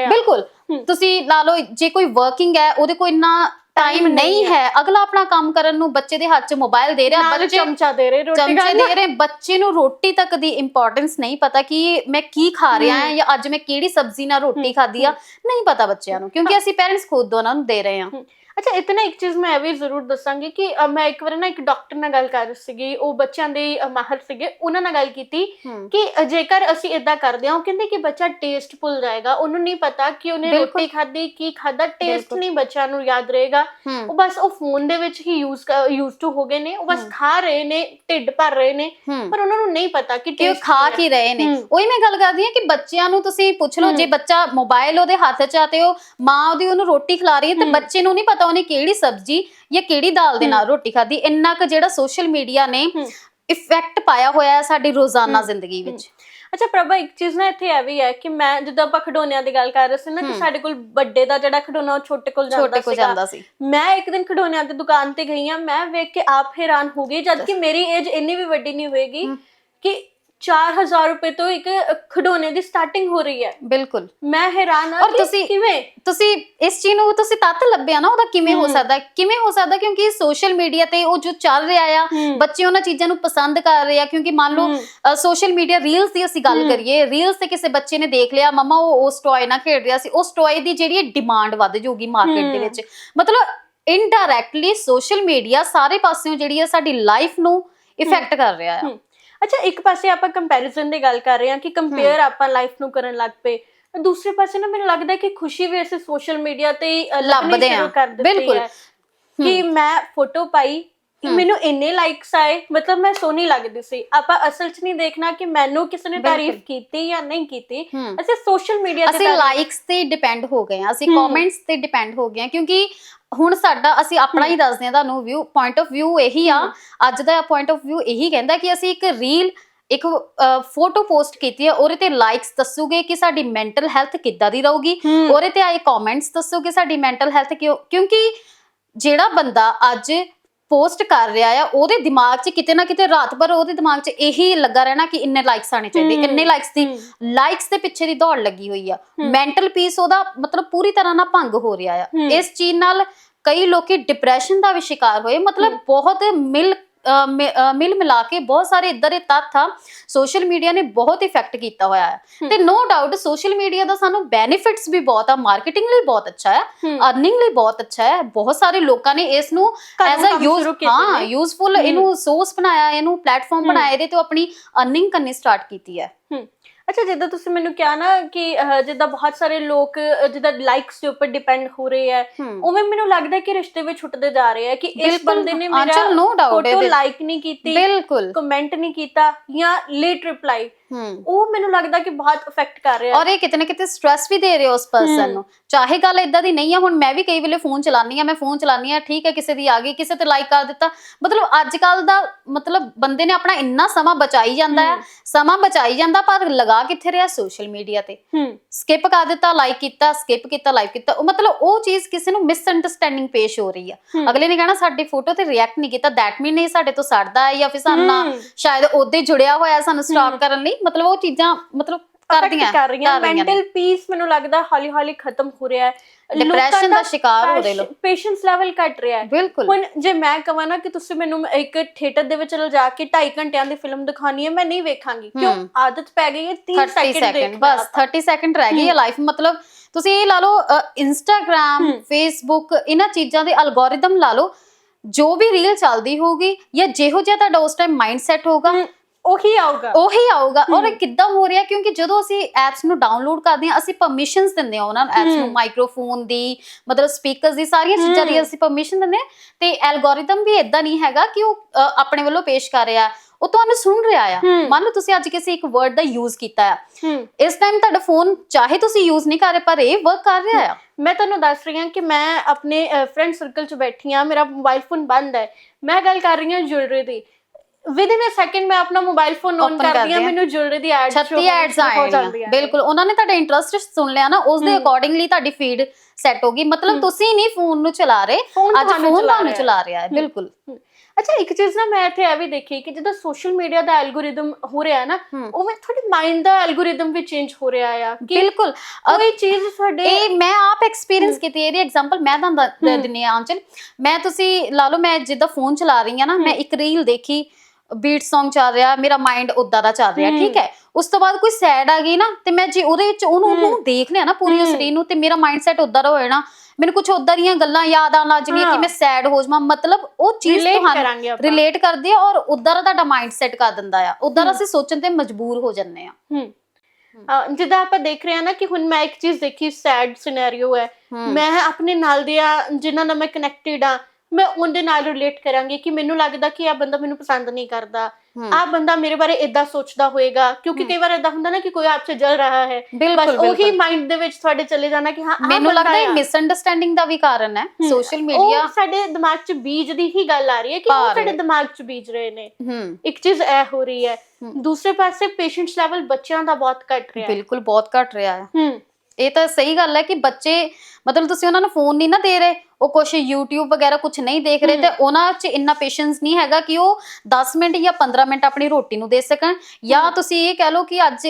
ਬਿਲਕੁਲ। ਤੁਸੀਂ ਲਾ ਲਓ ਜੇ ਕੋਈ ਵਰਕਿੰਗ ਹੈ ਉਹਦੇ ਕੋਲ ਇੰਨਾ ਟਾਈਮ ਨਹੀਂ ਹੈ। ਅਗਲਾ ਆਪਣਾ ਕੰਮ ਕਰਨ ਨੂੰ ਬੱਚੇ ਦੇ ਹੱਥ 'ਚ ਮੋਬਾਈਲ ਦੇ ਰਿਹਾ ਨਾਲ ਬੱਚੇ ਚਮਚਾ ਦੇ ਰਹੇ ਰੋਟੀ ਚਮਚੇ ਦੇ ਰਹੇ ਬੱਚੇ ਨੂੰ ਰੋਟੀ ਤੱਕ ਦੀ ਇੰਪੋਰਟੈਂਸ ਨਹੀਂ ਪਤਾ ਕਿ ਮੈਂ ਕੀ ਖਾ ਰਿਹਾ ਹਾਂ। ਜਾਂ ਅੱਜ ਮੈਂ ਕਿਹੜੀ ਸਬਜ਼ੀ ਨਾਲ ਰੋਟੀ ਖਾਧੀ ਆ ਨਹੀਂ ਪਤਾ ਬੱਚਿਆਂ ਨੂੰ ਕਿਉਂਕਿ ਅਸੀਂ ਪੇਰੈਂਟਸ ਖੁਦ ਉਹਨਾਂ ਨੂੰ ਦੇ ਰਹੇ ਹਾਂ। ਅੱਛਾ ਇਤਨਾ ਇੱਕ ਚੀਜ਼ ਮੈਂ ਇਹ ਵੀ ਜ਼ਰੂਰ ਦੱਸਾਂਗੀ ਕਿ ਅ, ਮੈਂ ਇੱਕ ਵਾਰ ਨਾ ਇੱਕ ਡਾਕਟਰ ਨਾਲ ਗੱਲ ਕਰ ਰਹੀ ਸੀਗੀ ਉਹ ਬੱਚਿਆਂ ਦੇ ਅ, ਮਾਹਰ ਸੀਗੇ ਉਹਨਾਂ ਨਾਲ ਗੱਲ ਕੀਤੀ ਕਿ ਅ, ਜੇਕਰ ਅਸੀਂ ਇਦਾਂ ਕਰਦੇ ਹਾਂ ਉਹ ਕਹਿੰਦੇ ਕਿ ਬੱਚਾ ਟੇਸਟ ਭੁੱਲ ਜਾਏਗਾ ਉਹਨੂੰ ਨਹੀਂ ਪਤਾ ਕਿ ਉਹਨੇ ਬਿਲਕੁਲ। ਰੋਟੀ ਖਾਧੀ ਕੀ ਖਾਧਾ ਟੇਸਟ ਬਿਲਕੁਲ। ਨਹੀਂ ਬੱਚਿਆਂ ਨੂੰ ਯਾਦ ਰਹੇਗਾ ਉਹ ਬਸ ਉਹ ਫੋਨ ਦੇ ਵਿੱਚ ਹੀ ਯੂਜ਼ ਯੂਜ਼ ਟੂ ਹੋ ਗਏ ਨੇ ਉਹ ਬਸ ਹਮ। ਖਾ ਰਹੇ ਨੇ ਢਿੱਡ ਭਰ ਰਹੇ ਨੇ ਪਰ ਉਹਨਾਂ ਨੂੰ ਨਹੀਂ ਪਤਾ ਕਿ ਕਿ ਉਹ taste ਖਾ ਕੀ ਰਹੇ ਨੇ ਹੂੰ। ਉਹੀ ਮੈਂ ਗੱਲ ਕਰਦੀ ਹਾਂ ਕਿ ਬੱਚਿਆਂ ਨੂੰ ਤੁਸੀਂ ਪੁੱਛ ਲਓ। ਜੇ ਬੱਚਾ ਮੋਬਾਈਲ ਉਹਦੇ ਹੱਥ 'ਚ ਆ ਤੇ ਉਹ ਮਾਂ ਉਹਦੀ ਉਹਨੂੰ ਰੋਟੀ ਖਿਲਾ ਰਹੀ ਹੈ ਤੇ। ਬੱਚੇ ਨੂੰ ਨਹੀਂ ਪਤਾ ਉਹਨੇ ਕਿਹੜੀ ਸਬਜ਼ੀ ਜਾਂ ਕਿਹੜੀ ਦਾਲ ਦੇ ਨਾਲ ਰੋਟੀ ਖਾਧੀ ਇੰਨਾ ਕੁ ਜਿਹੜਾ ਸੋਸ਼ਲ ਮੀਡੀਆ ਨੇ। ਇਫੈਕਟ ਪਾਇਆ ਹੋਇਆ ਹੈ ਸਾਡੀ ਰੋਜ਼ਾਨਾ। ਜ਼ਿੰਦਗੀ ਵਿੱਚ ਅੱਛਾ ਪ੍ਰਭਾ ਇੱਕ ਚੀਜ਼ ਨਾ ਇੱਥੇ ਇਹ ਵੀ ਹੈ ਕਿ ਮੈਂ ਜਿੱਦਾਂ ਆਪਾਂ ਖਿਡੌਣਿਆਂ ਦੀ ਗੱਲ ਕਰ ਰਹੇ ਸੀ ਨਾ ਕਿ। ਸਾਡੇ ਕੋਲ ਵੱਡੇ ਦਾ ਜਿਹੜਾ ਖਿਡੌਣਾ ਉਹ ਛੋਟੇ ਕੋਲ ਜਾਂਦਾ ਛੋਟੇ ਕੋ ਸੀਗਾ ਜਾਂਦਾ ਸੀ ਮੈਂ ਇੱਕ ਦਿਨ ਖਿਡੌਣਿਆਂ ਦੀ ਦੁਕਾਨ ਤੇ ਗਈ ਆ ਮੈਂ ਵੇਖ ਕੇ ਆਪ ਹੈਰਾਨ ਹੋ ਗਈ ਜਦ ਕਿ ਮੇਰੀ ਏਜ ਇੰਨੀ ਵੀ ਵੱਡੀ ਨਹੀਂ ਹੋਏਗੀ। ਕਿ 4000 ਰੁਪਏ ਤੋਂ ਇੱਕ ਖਿਡੌਣੇ ਦੀ ਸਟਾਰਟਿੰਗ ਹੋ ਰਹੀ ਹੈ ਬਿਲਕੁਲ ਮੈਂ ਹੈਰਾਨ ਆ ਔਰ ਕਿ ਤੁਸੀਂ- ਕਿਵੇਂ ਤੁਸੀਂ ਇਸ ਚੀਜ਼ ਨੂੰ ਤੁਸੀਂ ਤੱਤ ਲੱਭਿਆ ਨਾ ਉਹਦਾ ਕਿਵੇਂ ਹੋ ਹੂੰ। ਸਕਦਾ ਹੈ? ਕਿਵੇਂ ਹੋ ਸਕਦਾ ਕਿਉਂਕਿ ਸੋਸ਼ਲ ਮੀਡੀਆ ਤੇ ਉਹ ਜੋ ਚੱਲ ਰਿਹਾ ਆ ਹੂੰ। ਬੱਚੇ ਉਹਨਾਂ ਚੀਜ਼ਾਂ ਨੂੰ ਪਸੰਦ ਕਰ ਰਹੇ ਆ ਕਿਉਂਕਿ ਮੰਨ ਲਓ ਹੂੰ। ਸੋਸ਼ਲ ਮੀਡੀਆ ਰੀਲਸ ਦੀ ਅਸੀਂ ਗੱਲ ਹੂੰ। ਕਰੀਏ ਰੀਲਸ ਤੇ ਕਿਸੇ ਬੱਚੇ ਨੇ ਦੇਖ ਲਿਆ ਮਮਾ ਉਹ ਉਸ ਟੌਏ ਨਾਲ ਖੇਡ ਰਿਹਾ ਸੀ ਉਸ ਟੌਏ ਦੀ ਜਿਹੜੀ ਡਿਮਾਂਡ ਵੱਧ ਜਾਊਗੀ ਮਾਰਕੀਟ ਦੇ ਹੂੰ। ਵਿੱਚ ਮਤਲਬ ਇਨਡਾਇਰੈਕਟਲੀ ਸੋਸ਼ਲ ਮੀਡੀਆ ਸਾਰੇ ਪਾਸਿਓਂ ਜਿਹੜੀ ਹੈ ਸਾਡੀ ਲਾਈਫ ਨੂੰ ਇਫੈਕਟ ਕਰ ਰਿਹਾ ਆ ਹੂੰ। ਅੱਛਾ ਇੱਕ ਪਾਸੇ ਆਪਾਂ ਕੰਪੈਰੀਜ਼ਨ ਦੀ ਗੱਲ ਕਰ ਰਹੇ ਹਾਂ ਕਿ ਕੰਪੇਅਰ ਆਪਾਂ ਲਾਈਫ ਨੂੰ ਕਰਨ ਲੱਗ ਪਏ ਦੂਸਰੇ ਪਾਸੇ ਨਾ ਮੈਨੂੰ ਲੱਗਦਾ ਕਿ ਖੁਸ਼ੀ ਵੀ ਅਸੀਂ ਸੋਸ਼ਲ ਮੀਡੀਆ ਤੇ ਹੀ ਲੱਭਦੇ ਹਾਂ। ਬਿਲਕੁਲ। ਕਿ ਮੈਂ ਫੋਟੋ ਪਾਈ। ਮੈਨੂੰ ਇੰਨੇ ਲਾਈਕਸ ਆਏ ਮਤਲਬ ਮੈਂ ਸੋਹਣੀ ਲੱਗਦੀ ਸੀ ਆਪਾਂ ਅਸਲ 'ਚ ਨਹੀਂ ਦੇਖਣਾ ਕਿ ਮੈਨੂੰ ਕਿਸੇ ਨੇ ਤਾਰੀਫ। ਕੀਤੀ ਜਾਂ ਨਹੀਂ ਕੀਤੀ ਅਸੀਂ ਸੋਸ਼ਲ ਮੀਡੀਆ ਤੇ ਅਸੀਂ ਲਾਈਕਸ ਤੇ ਡਿਪੈਂਡ ਹੋ ਗਏ ਆ ਅਸੀਂ। ਕਮੈਂਟਸ ਤੇ ਡਿਪੈਂਡ ਹੋ ਗਏ ਆ ਕਿਉਂਕਿ ਹੁਣ ਸਾਡਾ ਅਸੀਂ ਆਪਣਾ ਹੀ ਦੱਸਦੇ ਆ ਤੁਹਾਨੂੰ ਵਿਊ ਪੁਆਇੰਟ ਆਫ ਵਿਊ ਇਹੀ ਆ। ਅੱਜ ਦਾ ਪੁਆਇੰਟ ਆਫ ਵਿਊ ਇਹੀ ਕਹਿੰਦਾ ਕਿ ਅਸੀਂ ਇੱਕ ਰੀਲ ਇੱਕ ਫੋਟੋ ਪੋਸਟ ਕੀਤੀ ਹੈ ਉਹਦੇ ਤੇ ਲਾਈਕਸ ਦੱਸੂਗੇ ਕਿ ਸਾਡੀ ਮੈਂਟਲ ਹੈਲਥ ਕਿੱਦਾਂ ਦੀ ਰਹੂਗੀ। ਉਹਦੇ ਤੇ ਆਏ ਕਮੈਂਟਸ ਦੱਸੋਗੇ ਸਾਡੀ ਮੈਂਟਲ ਹੈਲਥ ਕਿਉਂ ਕਿਉਂਕਿ ਜਿਹੜਾ ਬੰਦਾ ਅੱਜ ਪੋਸਟ ਕਰ ਰਿਹਾ ਆ ਉਹਦੇ ਦਿਮਾਗ 'ਚ ਕਿਤੇ ਨਾ ਕਿਤੇ ਰਾਤ ਭਰ ਉਹਦੇ ਦਿਮਾਗ 'ਚ ਇਹੀ ਲੱਗਾ ਰਹਿਣਾ ਕਿ ਇੰਨੇ ਲਾਈਕਸ ਆਣੇ ਚਾਹੀਦੇ। ਇੰਨੇ ਲਾਈਕਸ ਦੀ। ਲਾਈਕਸ ਦੇ ਪਿੱਛੇ ਦੀ ਦੌੜ ਲੱਗੀ ਹੋਈ ਆ। ਮੈਂਟਲ ਪੀਸ ਉਹਦਾ ਮਤਲਬ ਪੂਰੀ ਤਰ੍ਹਾਂ ਨਾਲ ਭੰਗ ਹੋ ਰਿਹਾ ਆ। ਇਸ ਚੀਜ਼ ਨਾਲ ਕਈ ਲੋਕੀ ਡਿਪਰੈਸ਼ਨ ਦਾ ਵੀ ਸ਼ਿਕਾਰ ਹੋਏ ਮਤਲਬ। ਬਹੁਤ ਮਿਲ ਮਿਲ ਮਿਲਾ ਕੇ ਬਹੁਤ ਸਾਰੇ ਇਦਾਂ ਦੇ ਤੱਥ ਆ ਸੋਸ਼ਲ ਮੀਡੀਆ ਨੇ ਬਹੁਤ ਇਫੈਕਟ ਕੀਤਾ ਹੋਇਆ ਹੈ। ਤੇ ਨੋ ਡਾਊਟ ਸੋਸ਼ਲ ਮੀਡੀਆ ਦਾ ਸਾਨੂੰ ਬੈਨੀਫਿਟਸ ਵੀ ਬਹੁਤ ਆ ਮਾਰਕੀਟਿੰਗ ਲਈ ਬਹੁਤ ਅੱਛਾ ਹੈ। ਅਰਨਿੰਗ ਲਈ ਬਹੁਤ ਅੱਛਾ ਹੈ ਬਹੁਤ ਸਾਰੇ ਲੋਕਾਂ ਨੇ ਇਸ ਨੂੰ ਐਜ਼ ਅ ਯੂਜ਼ ਹਾਂ। ਯੂਜ਼ਫੁਲ। ਇਹਨੂੰ ਸੋਰਸ ਬਣਾਇਆ ਇਹਨੂੰ ਪਲੇਟਫਾਰਮ। ਬਣਾਇਆ ਇਹਦੇ ਤੋਂ ਆਪਣੀ ਅਰਨਿੰਗ ਕਰਨੀ ਸਟਾਰਟ ਕੀਤੀ ਹੂੰ ਅੱਛਾ ਜਿੱਦਾਂ ਤੁਸੀਂ ਮੈਨੂੰ ਕਿਹਾ ਨਾ ਕਿ ਅਹ, ਜਿੱਦਾਂ ਬਹੁਤ ਸਾਰੇ ਲੋਕ ਅਹ, ਜਿੱਦਾਂ ਲਾਈਕਸ ਦੇ ਉੱਪਰ ਡਿਪੈਂਡ ਹੋ ਰਹੇ ਹੈ। ਉਵੇਂ ਮੈਨੂੰ ਲੱਗਦਾ ਕਿ ਰਿਸ਼ਤੇ ਵੀ ਛੁੱਟਦੇ ਜਾ ਰਹੇ ਹੈ ਕਿ ਇਸ ਬਿਲਕੁਲ, ਬੰਦੇ ਨੇ ਮੇਰਾ ਚੱਲ, no doubt ਫੋਟੋ ਇਹਦੇ- ਲਾਈਕ ਨਹੀਂ ਕੀਤੀ ਬਿਲਕੁਲ। ਕਮੈਂਟ ਨਹੀਂ ਕੀਤਾ ਜਾਂ ਲੇਟ ਰਿਪਲਾਈ ਹੂੰ ਉਹ ਮੈਨੂੰ ਲੱਗਦਾ ਕਿ ਬਹੁਤ ਇਫੈਕਟ ਕਰ ਰਿਹਾ ਔਰ ਇਹ ਕਿਤੇ ਨਾ ਕਿਤੇ ਸਟ्रेस ਵੀ ਦੇ ਰਹੇ ਉਸ ਪਰਸਨ। ਨੂੰ ਚਾਹੇ ਗੱਲ ਇਦਾਂ ਦੀ ਨਹੀਂ ਆ ਹੁਣ ਮੈਂ ਵੀ ਕਈ ਵੇਲੇ ਫੋਨ ਚਲਾਨੀ ਆ ਮੈਂ ਫੋਨ ਚਲਾਨੀ ਆ ਠੀਕ ਹੈ ਕਿਸੇ ਦੀ ਆ ਗਈ ਕਿਸੇ ਤੇ ਲਾਈਕ ਕਰ ਦਿੱਤਾ ਮਤਲਬ ਅੱਜ ਕੱਲ ਦਾ ਮਤਲਬ ਬੰਦੇ ਨੇ ਆਪਣਾ ਇੰਨਾ ਸਮਾਂ ਬਚਾਈ ਜਾਂਦਾ ਹੈ। ਸਮਾਂ ਬਚਾਈ ਜਾਂਦਾ ਪਰ ਲਗਾ ਕਿੱਥੇ ਰਿਹਾ ਸੋਸ਼ਲ ਮੀਡੀਆ ਤੇ ਸਕਿਪ ਕਰ ਦਿੱਤਾ ਲਾਈਕ ਕੀਤਾ ਸਕਿਪ ਕੀਤਾ ਲਾਈਕ ਕੀਤਾ ਉਹ ਮਤਲਬ ਉਹ ਚੀਜ਼ ਕਿਸੇ ਨੂੰ ਮਿਸਅੰਡਰਸਟੈਂਡਿੰਗ ਪੇਸ਼ ਹੋ ਰਹੀ ਆ। ਅਗਲੇ ਨੇ ਕਹਿਣਾ ਸਾਡੀ ਫੋਟੋ ਤੇ ਰਿਐਕਟ ਨਹੀਂ ਕੀਤਾ ਦੈਟ ਮੀਨ ਇਹ ਸਾਡੇ ਤੋਂ ਸੜਦਾ ਹੈ ਜਾਂ ਫਿਰ ਸਾਨੂੰ। ਸ਼ਾਇਦ ਉਹਦੇ ਜੁੜਿਆ ਹੋਇਆ ਸਾਨੂੰ ਸਟਾਕ ਹਮ। ਕਰਨ ਲਈ ਮਤਲਬ ਉਹ ਚੀਜ਼ਾਂ ਮਤਲਬ ਕਰਦੀਆਂ ਕਰ ਰਹੀਆਂ। ਮੈਂਟਲ ਪੀਸ ਮੈਨੂੰ ਲੱਗਦਾ ਹੌਲੀ ਹੌਲੀ ਖਤਮ ਹੋ ਰਿਹਾ ਹੈ Depression ਦਾ ਸ਼ਿਕਾਰ ਹੋ ਰਹੇ ਲੋਕ। ਪੇਸ਼ੈਂਸ ਲੈਵਲ ਘਟ ਰਿਹਾ ਹੈ ਬਿਲਕੁਲ ਹੁਣ ਜੇ ਮੈਂ ਕਹਾਂ ਨਾ ਕਿ ਤੁਸੀਂ ਮੈਨੂੰ ਇੱਕ ਥੀਏਟਰ ਦੇ ਵਿੱਚ ਲਿਜਾ ਕੇ 2.5 ਘੰਟਿਆਂ ਦੀ ਫਿਲਮ ਦਿਖਾਣੀ ਹੈ ਮੈਂ ਨਹੀਂ ਵੇਖਾਂਗੀ ਕਿਉਂ। ਆਦਤ ਪੈ ਗਈ ਹੈ 30 30 ਸੈਕਿੰਡ ਬਸ 30 ਸੈਕਿੰਡ ਰਹਿ ਗਈ ਹੈ ਲਾਈਫ ਮਤਲਬ ਤੁਸੀਂ ਇਹ ਲਾ ਲਓ ਇੰਸਟਾਗ੍ਰam। ਫੇਸਬੁੱਕ ਇਹਨਾਂ ਚੀਜ਼ਾਂ ਦੇ ਅਲਗੋਰਿਦਮ ਲਾ ਲਓ ਜੋ ਵੀ ਰੀਲ ਚੱਲਦੀ ਹੋਊਗੀ ਜਾਂ ਜਿਹੋ ਜਿਹਾ ਤੁਹਾਡਾ ਉਸ ਟਾਈਮ ਮਾਈਂਡ ਸੈਟ ਹੋਊਗਾ ਉਹੀ ਆਊਗਾ। ਉਹੀ ਆਊਗਾ। ਔਰ। ਕਿੱਦਾਂ ਹੋ ਰਿਹਾ? ਕਿਉਂਕਿ ਜਦੋਂ ਅਸੀਂ ਐਪਸ ਨੂੰ ਡਾਊਨਲੋਡ ਕਰਦੇ ਹਾਂ ਅਸੀਂ ਪਰਮਿਸ਼ਨਸ ਦਿੰਦੇ ਹਾਂ ਉਹਨਾਂ ਐਪਸ ਨੂੰ। ਮਾਈਕ੍ਰੋਫੋਨ ਦੀ ਮਤਲਬ ਸਪੀਕਰਸ ਦੀ ਸਾਰੀਆਂ ਚੀਜ਼ਾਂ ਦੀ। ਅਸੀਂ ਪਰਮਿਸ਼ਨ ਦਿੰਦੇ ਹਾਂ। ਤੇ ਐਲਗੋਰਿਦਮ ਵੀ ਇਦਾਂ ਨਹੀਂ ਹੈਗਾ ਕਿ ਉਹ ਅ, ਆਪਣੇ ਵੱਲੋਂ ਪੇਸ਼ ਕਰ ਰਿਹਾ। ਉਹ ਤੁਹਾਨੂੰ ਸੁਣ ਰਿਹਾ ਆ। ਮੰਨ ਲਓ ਤੁਸੀਂ ਅੱਜ ਕਿਸੇ ਇੱਕ ਵਰਡ ਦਾ ਯੂਜ਼ ਕੀਤਾ ਆ। ਹੂੰ। ਇਸ ਟਾਈਮ ਤੁਹਾਡਾ ਫੋਨ ਚਾਹੇ ਤੁਸੀਂ ਯੂਜ਼ ਨਹੀਂ ਕਰ ਰਹੇ ਪਰ ਇਹ ਵਰਕ ਕਰ ਰਿਹਾ ਆ। ਮੈਂ ਤੁਹਾਨੂੰ ਦੱਸ ਰਹੀ ਹਾਂ ਕਿ ਮੈਂ ਆਪਣੇ ਫਰੈਂਡ ਸਰਕਲ 'ਚ ਬੈਠੀ ਹਾਂ। ਮੇਰਾ ਮੋਬਾਈਲ ਫੋਨ ਬੰਦ ਹੈ। ਮੈਂ ਗੱਲ ਕਰ ਰਹੀ ਹਾਂ ਜੁਐਲਰੀ ਦੀ। ਵਿਦ ਇਨ ਅ ਸੈਕਿੰਡ ਮੈਂ ਆਪਣਾ ਮੋਬਾਈਲ ਫੋਨ ਔਨ Open ਕਰਦੀ ਕਰਦੇ ਹਾਂ ਹਾਂ। ਮੈਨੂੰ ਜੁਐਲਰੀ ਦੀ ਐਡ 36 ਐਡਸ ਆਏ ਬਿਲਕੁਲ ਉਹਨਾਂ ਨੇ ਤੁਹਾਡਾ ਇੰਟਰਸਟ ਸੁਣ ਲਿਆ ਨਾ ਉਸ ਦੇ ਹਮ। ਅਕੋਰਡਿੰਗਲੀ ਤੁਹਾਡੀ ਫੀਡ ਸੈੱਟ ਹੋ ਗਈ ਮਤਲਬ ਹਮ। ਤੁਸੀਂ ਨਹੀਂ ਫੋਨ ਨੂੰ ਚਲਾ ਰਹੇ ਫੋਨ ਅੱਜ ਫੋਨ ਤੁਹਾਨੂੰ ਚਲਾ ਰਿਹਾ ਹੈ ਹਮ। ਬਿਲਕੁਲ ਅੱਛਾ ਇੱਕ ਚੀਜ਼ ਨਾ ਮੈਂ ਇੱਥੇ ਇਹ ਵੀ ਦੇਖੀ ਕਿ ਜਦੋਂ ਸੋਸ਼ਲ ਮੀਡੀਆ ਦਾ ਐਲਗੋਰਿਦਮ ਹੋ ਰਿਹਾ ਹੈ ਨਾ ਹਮ। ਉਵੇਂ ਤੁਹਾਡੇ ਮਾਈਂਡ ਦਾ ਐਲਗੋਰਿਦਮ ਵੀ ਚੇਂਜ ਹੋ ਰਿਹਾ ਆ ਕਿ ਬਿਲਕੁਲ ਕੋਈ ਚੀਜ਼ ਤੁਹਾਡੇ ਇਹ ਮੈਂ ਆਪ ਐਕਸਪੀਰੀਅੰਸ ਕੀਤੀ ਹੈ। ਇਹਦੀ ਐਗਜ਼ਾਮਪਲ ਮੈਂ ਤੁਹਾਨੂੰ ਦ- ਦੇ ਹਮ। ਦਿੰਨੀ ਆ ਆਂਚਲ ਮੈਂ ਤੁਸੀਂ ਲਾ ਲਓ ਮੈਂ ਜਿੱਦਾਂ ਫੋਨ ਚਲਾ ਰਹੀ ਆ ਨਾ ਮੈਂ ਇੱਕ ਰੀਲ ਦੇਖੀ ਬੀਟ Song ਚੱਲ ਰਿਹਾ ਮੇਰਾ ਮਾਈਂਡ ਉਦਾਂ ਦਾ ਚੱਲ ਰਿਹਾ ਹਮ। ਠੀਕ ਹੈ ਉਸ ਤੋਂ ਬਾਅਦ ਕੋਈ ਸੈਡ ਆ ਗਈ ਨਾ ਤੇ ਮੈਂ ਜੇ ਉਹਦੇ ਵਿੱਚ ਉਹਨੂੰ ਹਮ। ਉਹਨੂੰ ਦੇਖ ਲਿਆ ਨਾ ਪੂਰੀ ਉਸ ਹਮ। ਰੀਲ ਨੂੰ ਤੇ ਮੇਰਾ ਮਾਈਂਡ ਸੈਟ ਉਦਾਂ ਦਾ ਹੋ ਜਾਣਾ ਮੈਨੂੰ ਕੁਝ ਉਦਾਂ ਦੀਆਂ ਗੱਲਾਂ ਯਾਦ ਆਉਣ ਲੱਗ ਜਾਂਦੀਆਂ ਕਿ। ਮੈਂ ਸੈਡ ਹੋ ਜਾਵਾਂ ਮਤਲਬ ਉਹ ਚੀਜ਼ ਤੁਹਾਨੂੰ ਆਪਾਂ ਰਿਲੇਟ ਕਰਦੀ ਆ ਔਰ ਉਦਾਂ ਦਾ ਤੁਹਾਡਾ ਮਾਈਂਡ ਸੈਟ ਕਰ ਦਿੰਦਾ ਆ ਉਦਾਂ ਦਾ ਹਮ। ਅਸੀਂ ਸੋਚਣ ਤੇ ਮਜਬੂਰ ਹੋ ਜੰਨੇ ਆ ਹੂੰ ਅਹ ਜਿੱਦਾਂ ਆਪਾਂ ਦੇਖ ਰਹੇ ਹਾਂ ਨਾ ਕਿ ਹੁਣ ਮੈਂ ਇੱਕ ਚੀਜ਼ ਦੇਖੀ ਸੈਡ ਸਿਨੈਰੀਓ ਹੈ ਮੈਂ ਆਪਣੇ ਨਾਲ ਦੇ ਜਿਨ੍ਹਾਂ ਨਾਲ ਮੈਂ ਕਨੈਕਟਡ ਆ ਮੈਂ ਉਹਦੇ ਨਾਲ ਰਿਲੇਟ ਕਰਾਂਗੀ ਕਿ ਮੈਨੂੰ ਲੱਗਦਾ ਕਿ ਇਹ ਬੰਦਾ ਮੈਨੂੰ ਪਸੰਦ ਨਹੀਂ ਕਰਦਾ। ਆ ਬੰਦਾ ਮੇਰੇ ਬਾਰੇ ਇਦਾਂ ਸੋਚਦਾ ਹੋਏਗਾ ਕਿਉਂਕਿ। ਕਈ ਵਾਰ ਇਦਾਂ ਹੁੰਦਾ ਨਾ ਕਿ ਕੋਈ ਆਪਸੇ ਜਲ ਰਹਾ ਹੈ। ਬਸ ਉਹੀ ਮਾਈਂਡ ਦੇ ਵਿੱਚ ਤੁਹਾਡੇ ਚਲੇ ਜਾਣਾ ਕਿ ਹਾਂ ਮੈਨੂੰ ਲੱਗਦਾ ਇਹ ਆ। ਮਿਸਅੰਡਰਸਟੈਂਡਿੰਗ ਦਾ ਵੀ ਕਾਰਨ ਹੈ ਸੋਸ਼ਲ ਮੀਡੀਆ ਉਹ ਸਾਡੇ ਦਿਮਾਗ 'ਚ ਬੀਜ ਦੀ ਹੀ ਗੱਲ ਆ ਰਹੀ ਹੈ ਕਿ ਉਹ। ਸਾਡੇ ਦਿਮਾਗ 'ਚ ਬੀਜ ਰਹੇ ਨੇ। ਇੱਕ ਚੀਜ਼ ਇਹ ਹੋ ਰਹੀ ਹੈ। ਦੂਸਰੇ ਪਾਸੇ ਪੇਸ਼ੈਂਟਸ ਲੈਵਲ ਬੱਚਿਆਂ ਦਾ ਬਹੁਤ ਘਟ ਰਿਹਾ ਹੈ। ਬਿਲਕੁਲ ਬਹੁਤ ਘਟ ਰਿਹਾ ਹੈ। ਹੂੰ। ਇਹ ਤਾਂ ਸਹੀ ਗੱਲ ਹੈ ਕਿ ਬੱਚੇ ਮਤਲਬ ਤੁਸੀਂ ਉਹਨਾਂ ਨੂੰ ਫੋਨ ਨਹੀਂ ਨਾ ਦੇ ਰਹੇ ਉਹ ਕੁਝ YouTube ਵਗੈਰਾ ਕੁਝ ਨਹੀਂ ਦੇਖ ਰਹੇ। ਤੇ ਉਹਨਾਂ 'ਚ ਇੰਨਾ ਪੇਸ਼ੈਂਸ ਨਹੀਂ ਹੈਗਾ ਕਿ ਉਹ 10 ਮਿੰਟ ਜਾਂ 15 ਮਿੰਟ ਆਪਣੀ ਰੋਟੀ ਨੂੰ ਦੇ ਸਕਣ। ਜਾਂ। ਤੁਸੀਂ ਇਹ ਕਹਿ ਲਓ ਕਿ ਅੱਜ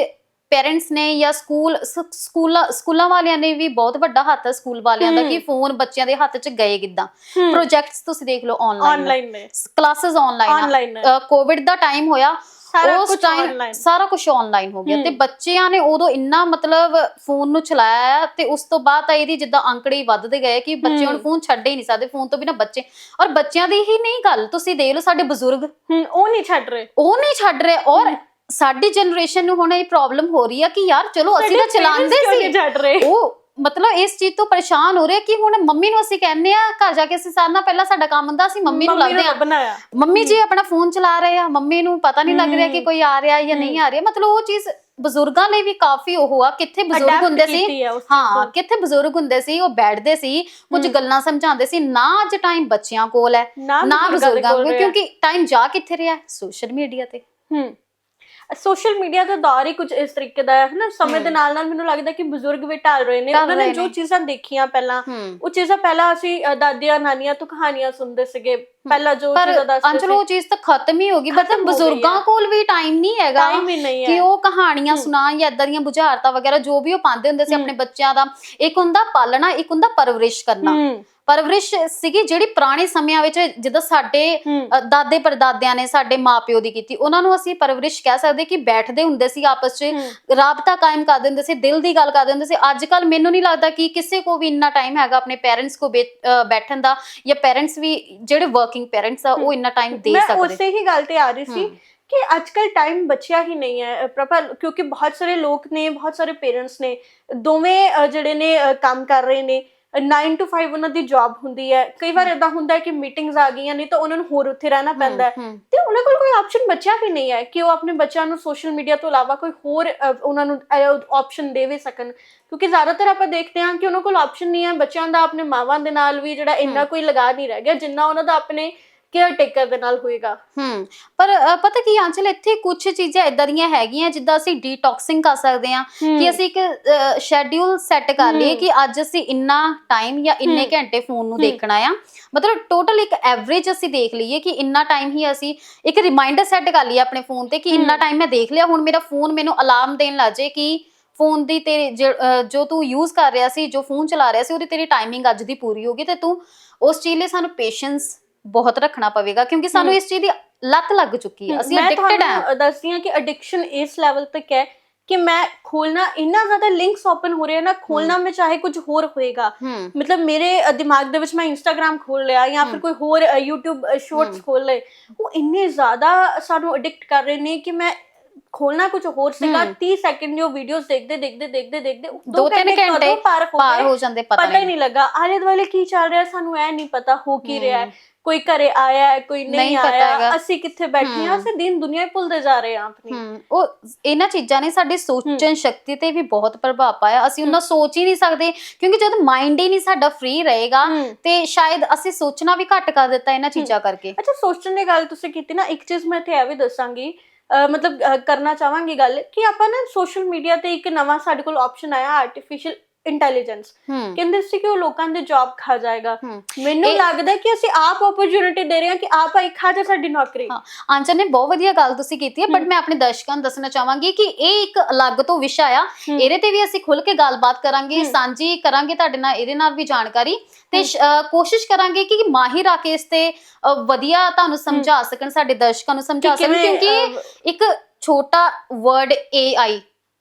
ਪੇਰੈਂਟਸ ਨੇ ਜਾਂ ਸਕੂਲ ਸਕੂਲਾਂ ਸਕੂਲਾਂ ਵਾਲਿਆਂ ਨੇ ਵੀ ਬਹੁਤ ਵੱਡਾ ਹੱਥ ਹੈ ਸਕੂਲ ਵਾਲਿਆਂ ਦਾ। ਕਿ ਫੋਨ ਬੱਚਿਆਂ ਦੇ ਹੱਥ 'ਚ ਗਏ ਕਿੱਦਾਂ? ਪ੍ਰੋਜੈਕਟਸ ਤੁਸੀਂ ਦੇਖ ਲਓ ਆਨਲਾਈਨ ਆਨਲਾਈਨ ਨੇ। ਕਲਾਸਿਸ ਆਨਲਾਈਨ ਆਨਲਾਈਨ ਕੋਵਿਡ ਦਾ ਟਾਈਮ ਹੋਇਆ। ਸਾਰਾ ਉਸ ਕੁਝ ਟਾਈਮ ਆਨਲਾਈਨ ਸਾਰਾ ਕੁਝ ਆਨਲਾਈਨ ਹੋ ਗਿਆ ਤੇ। ਬੱਚਿਆਂ ਨੇ ਉਦੋਂ ਇੰਨਾ ਮਤਲਬ ਫੋਨ ਨੂੰ ਚਲਾਇਆ ਤੇ ਉਸ ਤੋਂ ਬਾਅਦ ਤਾਂ ਇਹਦੀ ਜਿੱਦਾਂ ਅੰਕੜੇ ਹੀ ਵੱਧਦੇ ਗਏ ਕਿ ਬੱਚੇ ਹੁਣ। ਫੋਨ ਛੱਡ ਹੀ ਨਹੀਂ ਸਕਦੇ ਫੋਨ ਤੋਂ ਬਿਨਾ ਬੱਚੇ ਔਰ ਬੱਚਿਆਂ ਦੀ ਹੀ ਨਹੀਂ ਗੱਲ ਤੁਸੀਂ ਦੇਖ ਲਓ ਸਾਡੇ ਬਜ਼ੁਰਗ ਹੂੰ ਉਹ ਨਹੀਂ ਛੱਡ ਰਹੇ ਉਹ ਨਹੀਂ ਛੱਡ ਰਹੇ ਔਰ। ਸਾਡੀ ਜਨਰੇਸ਼ਨ ਨੂੰ ਹੁਣ ਇਹ ਪ੍ਰੋਬਲਮ ਹੋ ਰਹੀ ਆ ਕਿ ਯਾਰ ਚਲੋ ਅਸੀਂ ਤਾਂ ਚਲਾਉਂਦੇ ਸੀ ਉਹ ਮਤਲਬ ਇਸ ਚੀਜ਼ ਤੋਂ ਪਰੇਸ਼ਾਨ ਹੋ ਰਹੇ ਕਿ ਹੁਣ ਮੰਮੀ ਨੂੰ ਅਸੀਂ ਕਹਿੰਦੇ ਆ ਘਰ ਜਾ ਕੇ ਅਸੀਂ ਸਾਰਿਆਂ ਨਾਲ ਪਹਿਲਾਂ ਸਾਡਾ ਕੰਮ ਹੁੰਦਾ ਸੀ ਮੰਮੀ ਨੂੰ ਲੱਭਦੇ ਆ ਮੰਮੀ ਜੀ ਆਪਣਾ ਫੋਨ ਚਲਾ ਰਹੇ ਆ ਮੰਮੀ ਨੂੰ ਪਤਾ ਨਹੀਂ ਲੱਗ ਰਿਹਾ ਕਿ। ਕੋਈ ਆ ਰਿਹਾ ਜਾਂ ਨਹੀਂ ਆ ਰਿਹਾ ਮਤਲਬ ਉਹ ਚੀਜ਼ ਬਜ਼ੁਰਗਾਂ ਲਈ ਵੀ ਕਾਫੀ ਉਹ ਆ ਕਿੱਥੇ ਬਜ਼ੁਰਗ ਹੁੰਦੇ ਸੀ ਹੈ। ਕਿੱਥੇ ਬਜ਼ੁਰਗ ਹੁੰਦੇ ਸੀ ਉਹ ਬੈਠਦੇ ਸੀ ਕੁਝ। ਗੱਲਾਂ ਸਮਝਾਉਂਦੇ ਸੀ ਨਾ ਅੱਜ ਟਾਈਮ ਬੱਚਿਆਂ ਕੋਲ ਹੈ ਨਾ ਬਜ਼ੁਰਗਾਂ ਕੋਲ। ਕਿਉਂਕਿ ਟਾਈਮ ਜਾ ਕਿੱਥੇ ਰਿਹਾ ਸੋਸ਼ਲ ਮੀਡੀਆ ਤੇ ਹੂੰ ਸੋਸ਼ਲ ਮੀਡੀਆ ਦਾ ਦੌਰ ਹੀ ਕੁਝ ਇਸ ਤਰੀਕੇ ਦਾ ਹੈ ਨਾ ਸਮੇਂ ਦੇ। ਨਾਲ ਨਾਲ ਮੈਨੂੰ ਲੱਗਦਾ ਕਿ ਬਜ਼ੁਰਗ ਵੀ ਢਲ ਰਹੇ ਨੇ ਉਹਨਾਂ ਨੇ ਜੋ। ਚੀਜ਼ਾਂ ਦੇਖੀਆਂ ਪਹਿਲਾਂ ਉਹ ਚੀਜ਼ਾਂ ਪਹਿਲਾਂ ਅਸੀਂ ਦਾਦੀਆਂ ਨਾਨੀਆਂ ਤੋਂ ਕਹਾਣੀਆਂ ਸੁਣਦੇ ਸੀਗੇ ਪਹਿਲਾਂ ਜੋ ਚੀਜ਼ਾਂ ਦੱਸਦੇ ਅੰਚਲ ਉਹ ਚੀਜ਼ ਤਾਂ ਖਤਮ ਹੀ ਹੋ ਗਈ ਮਤਲਬ ਬਜ਼ੁਰਗਾਂ। ਕੋਲ ਵੀ ਟਾਈਮ ਨਹੀਂ ਹੈਗਾ ਕਿ ਉਹ ਕਹਾਣੀਆਂ। ਸੁਣਾਉਣ ਜਾਂ ਇਦਾਂ ਦੀਆਂ ਬੁਝਾਰਤਾਂ ਵਗੈਰਾ ਜੋ ਵੀ ਉਹ ਪਾਉਂਦੇ ਹੁੰਦੇ ਸੀ। ਆਪਣੇ ਬੱਚਿਆਂ ਦਾ ਇੱਕ ਹੁੰਦਾ ਪਾਲਣਾ ਇੱਕ ਹੁੰਦਾ ਪਰਵਰਿਸ਼ ਕਰਨਾ ਪਰਵਰਿਸ਼ ਸੀਗੀ ਜਿਹੜੀ ਪੁਰਾਣੇ ਸਮਿਆਂ ਵਿੱਚ ਜਿੱਦਾਂ ਸਾਡੇ ਦਾਦੇ ਪਰਦਾਦਿਆਂ ਨੇ ਸਾਡੇ ਮਾਪਿਓ ਦੀ ਕੀਤੀ ਉਹਨਾਂ ਨੂੰ ਅਸੀਂ ਪਰਵਰਿਸ਼ ਕਹਿ ਸਕਦੇ ਕਿ ਬੈਠਦੇ ਹੁੰਦੇ ਸੀ ਆਪਸ 'ਚ। ਰਾਬਤਾ ਕਾਇਮ ਕਰ ਦਿੰਦੇ ਸੀ ਦਿਲ ਦੀ ਗੱਲ ਕਰ ਦਿੰਦੇ ਸੀ ਅੱਜ ਕੱਲ ਮੈਨੂੰ ਨਹੀਂ ਲੱਗਦਾ ਕਿ ਕਿਸੇ ਕੋ ਵੀ ਇੰਨਾ ਟਾਈਮ ਹੈਗਾ ਆਪਣੇ ਪੇਰੈਂਟਸ ਕੋ ਬੈਠਣ ਦਾ ਜਾਂ ਪੇਰੈਂਟਸ ਵੀ ਜਿਹੜੇ ਵਰਕਿੰਗ ਪੇਰੈਂਟਸ ਆ ਉਹ। ਇੰਨਾ ਟਾਈਮ ਦੇ ਮੈਂ ਸਕਦੇ ਉਸੇ ਹੀ ਗੱਲ ਤੇ ਆ ਰਹੀ ਸੀ। ਕਿ ਅੱਜਕੱਲ ਟਾਈਮ ਬਚਿਆ ਹੀ ਨਹੀਂ ਹੈ ਪ੍ਰਭਾ ਕਿਉਂਕਿ ਬਹੁਤ ਸਾਰੇ ਲੋਕ ਨੇ ਬਹੁਤ ਸਾਰੇ ਪੇਰੈਂਟਸ ਨੇ ਦੋਵੇਂ ਜਿਹੜੇ ਨੇ ਕੰਮ ਕਰ ਰਹੇ ਨੇ 9 to 5 ਉਹਨਾਂ ਦੀ ਜੌਬ ਹੁੰਦੀ ਹੈ। ਕਈ ਵਾਰ ਇਦਾਂ ਹੁੰਦਾ ਹੈ ਕਿ ਮੀਟਿੰਗਸ ਆ ਗਈਆਂ ਨਹੀਂ ਤਾਂ ਉਹਨਾਂ ਨੂੰ ਹੋਰ ਉੱਥੇ ਰਹਿਣਾ ਪੈਂਦਾ ਹੈ। ਤੇ ਉਹਨਾਂ ਕੋਲ ਕੋਈ ਆਪਸ਼ਨ ਬਚਿਆ ਹੀ ਨਹੀਂ ਹੈ ਕਿ ਉਹ ਆਪਣੇ ਬੱਚਿਆਂ ਨੂੰ ਸੋਸ਼ਲ ਮੀਡੀਆ ਤੋਂ ਇਲਾਵਾ ਕੋਈ ਹੋਰ ਉਹਨਾਂ ਨੂੰ ਆਪਸ਼ਨ ਦੇ ਵੀ ਸਕਣ। ਕਿਉਂਕਿ ਜ਼ਿਆਦਾਤਰ ਆਪਾਂ ਦੇਖਦੇ ਹਾਂ ਕਿ ਉਹਨਾਂ ਕੋਲ ਆਪਸ਼ਨ ਨਹੀਂ ਹੈ। ਬੱਚਿਆਂ ਦਾ ਆਪਣੇ ਮਾਵਾਂ ਦੇ ਨਾਲ ਵੀ ਜਿਹੜਾ ਇੰਨਾ। ਕੋਈ ਲਗਾ ਨਹੀਂ ਰਹਿ ਗਿਆ ਜਿੰਨਾ ਉਹਨਾਂ ਦਾ ਆਪਣੇ ਕੇਅਰ ਟੇਕਰ ਦੇ ਨਾਲ ਹੋਏਗਾ ਹਮ ਪਰ ਅ, ਪਤਾ ਕੀ ਆਂਚਲ ਇੱਥੇ ਕੁਝ ਚੀਜ਼ਾਂ ਇਦਾਂ ਦੀਆਂ ਹੈਗੀਆਂ ਜਿੱਦਾਂ ਅਸੀਂ ਡੀਟੌਕਸਿੰਗ ਕਰ ਸਕਦੇ ਹਾਂ ਕਿ ਅਸੀਂ ਇੱਕ ਸ਼ੈਡਿਊਲ ਸੈੱਟ ਕਰ ਲਈਏ ਹਮ। ਕਿ ਅੱਜ ਅਸੀਂ ਇੰਨਾ ਟਾਈਮ ਜਾਂ ਇੰਨੇ ਹਮ। ਘੰਟੇ ਫੋਨ ਨੂੰ ਹਮ। ਦੇਖਣਾ ਆ ਮਤਲਬ ਟੋਟਲ ਇੱਕ ਐਵਰੇਜ ਅਸੀਂ ਦੇਖ ਲਈਏ ਕਿ ਇੰਨਾ ਟਾਈਮ ਹੀ ਅਸੀਂ ਇੱਕ ਰਿਮਾਈਂਡਰ ਸੈੱਟ ਕਰ ਲਈਏ ਆਪਣੇ ਫੋਨ ਤੇ ਕਿ ਇੰਨਾ ਹਮ। ਟਾਈਮ ਮੈਂ ਦੇਖ ਲਿਆ ਹੁਣ ਮੇਰਾ ਫੋਨ ਮੈਨੂੰ ਅਲਾਰਮ ਦੇਣ ਲੱਗ ਜੇ ਕਿ ਫੋਨ ਦੀ ਤੇ ਜੋ ਤੂੰ ਯੂਜ਼ ਕਰ ਰਿਹਾ ਸੀ ਜੋ ਫੋਨ ਚਲਾ ਰਿਹਾ ਸੀ ਉਹਦੀ ਤੇਰੀ ਟਾਈਮਿੰਗ ਅੱਜ ਦੀ ਪੂਰੀ ਹੋ ਗਈ ਤੇ ਤੂੰ ਉਸ ਚੀਜ਼ ਲਈ ਸਾਨੂੰ ਪੇਸ਼ੈਂਸ ਬਹੁਤ ਰੱਖਣਾ ਪਵੇਗਾ ਕਿਉਂਕਿ ਸਾਨੂੰ। ਇਸ ਚੀਜ਼ ਦੀ ਲੱਤ ਲੱਗ ਚੁੱਕੀ ਹੈ ਅਸੀਂ ਐਡਿਕਟਡ ਹਾਂ ਦੱਸਦੀ ਹਾਂ ਕਿ ਐਡਿਕਸ਼ਨ ਇਸ ਲੈਵਲ ਤੱਕ ਹੈ ਕਿ ਮੈਂ ਖੋਲਣਾ ਇੰਨਾ ਜ਼ਿਆਦਾ ਲਿੰਕਸ ਓਪਨ ਹੋ ਰਹੇ ਨਾ ਖੋਲਣਾ ਮੈਂ ਚਾਹੇ ਕੁਝ ਹੋਰ ਹੋਏਗਾ ਮਤਲਬ ਮੇਰੇ ਦਿਮਾਗ ਦੇ ਵਿੱਚ ਮੈਂ ਇੰਸਟਾਗ੍ਰam ਖੋਲ ਲਿਆ ਜਾਂ ਫਿਰ। ਕੋਈ ਹੋਰ YouTube ਸ਼ਾਰਟਸ। ਖੋਲ ਲਏ ਉਹ ਇੰਨੇ ਜ਼ਿਆਦਾ ਸਾਨੂੰ ਐਡਿਕਟ ਕਰ ਰਹੇ ਨੇ ਕਿ ਮੈਂ ਖੋਲਣਾ ਕੁਝ ਹੋਰ ਸੀਗਾ ਹਮ। 30 ਸੈਕਿੰਡ ਦੀ ਉਹ ਵੀਡੀਓਜ਼ ਦੇਖਦੇ ਦੇਖਦੇ ਦੇਖਦੇ ਦੇਖਦੇ ਦੋ ਤਿੰਨ ਘੰਟੇ ਪਾਰ ਹੋ ਜਾਂਦੇ ਪਤਾ ਹੀ ਨਹੀਂ ਲੱਗਾ ਆਲੇ ਦੁਆਲੇ ਕੀ ਚੱਲ ਰਿਹਾ ਸਾਨੂੰ ਇਹ ਨਹੀਂ ਪਤਾ ਹੋ ਕੀ ਰਿਹਾ ਹੈ। ਕੋਈ ਘਰੇ ਆਇਆ ਹੈ ਕੋਈ ਨਹੀਂ ਨਹੀਂ ਪਤਾ ਆਇਆ। ਅਸੀਂ ਕਿੱਥੇ ਬੈਠੇ ਹਾਂ ਹਮ। ਅਸੀਂ ਦਿਨ ਦੁਨੀਆ ਹੀ ਭੁੱਲਦੇ ਜਾ ਰਹੇ ਹਾਂ ਆਪਣੀ ਹਮ ਉਹ ਇਹਨਾਂ ਚੀਜ਼ਾਂ ਨੇ ਸਾਡੀ ਸੋਚਣ ਸ਼ਕਤੀ ਤੇ ਵੀ ਬਹੁਤ ਪ੍ਰਭਾਵ ਪਾਇਆ ਅਸੀਂ ਉਹਨਾਂ ਸੋਚ ਹੀ ਨਹੀਂ ਸਕਦੇ ਕਿਉਂਕਿ ਜਦ ਮਾਈਂਡ ਹੀ ਨਹੀਂ ਸਾਡਾ ਫ੍ਰੀ ਰਹੇਗਾ ਹਮ। ਤੇ ਸ਼ਾਇਦ ਅਸੀਂ ਸੋਚਣਾ ਵੀ ਘੱਟ ਕਰ ਦਿੱਤਾ ਇਹਨਾਂ ਚੀਜ਼ਾਂ ਕਰਕੇ ਅੱਛਾ ਸੋਚਣ ਦੀ ਗੱਲ ਤੁਸੀਂ ਕੀਤੀ ਨਾ ਇੱਕ ਚੀਜ਼ ਮੈਂ ਇੱਥੇ ਇਹ ਵੀ ਦੱਸਾਂਗੀ ਅਹ ਮਤਲਬ ਅਹ ਕਰਨਾ ਚਾਹਾਂਗੀ ਗੱਲ ਕਿ ਆਪਾਂ ਨਾ ਸੋਸ਼ਲ ਮੀਡੀਆ ਤੇ ਇੱਕ ਨਵਾਂ ਸਾਡੇ ਕੋਲ ਆਪਸ਼ਨ ਆਇਆ ਆਰਟੀਫੀਸ਼ੀਅਲ ਇੰਟੈਲੀਜੈਂਸ ਕਹਿੰਦੇ ਸੀ ਕਿ ਉਹ ਲੋਕਾਂ ਦੇ ਜੌਬ ਖਾ ਜਾਏਗਾ। ਮੈਨੂੰ ਲੱਗਦਾ ਕਿ ਅਸੀਂ ਆਪ ਓਪਰਚ्युनिटी ਦੇ ਰਹੇ ਹਾਂ ਕਿ ਆਪ ਹੀ ਖਾ ਜਾ ਸਾਡੀ ਨੌਕਰੀ। ਆਂਚਰ ਨੇ ਬਹੁਤ ਵਧੀਆ ਗੱਲ ਤੁਸੀਂ ਕੀਤੀ ਹੈ ਬਟ ਮੈਂ ਆਪਣੇ ਦਰਸ਼ਕਾਂ ਨੂੰ ਦੱਸਣਾ ਚਾਹਾਂਗੀ ਕਿ ਇਹ ਇੱਕ ਅਲੱਗ ਤੋਂ ਵਿਸ਼ਾ ਆ। ਇਹਦੇ ਤੇ ਵੀ ਅਸੀਂ ਖੁੱਲ ਕੇ ਗੱਲਬਾਤ ਕਰਾਂਗੇ ਸਾਂਝੀ ਕਰਾਂਗੇ ਤੁਹਾਡੇ ਨਾਲ ਇਹਦੇ ਨਾਲ ਵੀ ਜਾਣਕਾਰੀ। ਤੇ ਕੋਸ਼ਿਸ਼ ਕਰਾਂਗੇ ਕਿ ਮਾਹਿਰ ਆ ਤੇ ਵਧੀਆ ਤੁਹਾਨੂੰ ਸਮਝਾ ਸਕਣ ਸਾਡੇ ਦਰਸ਼ਕਾਂ ਨੂੰ ਸਮਝਾ ਸਕਣ ਕਿਉਂਕਿ ਇੱਕ ਛੋਟਾ ਵਰਡ AI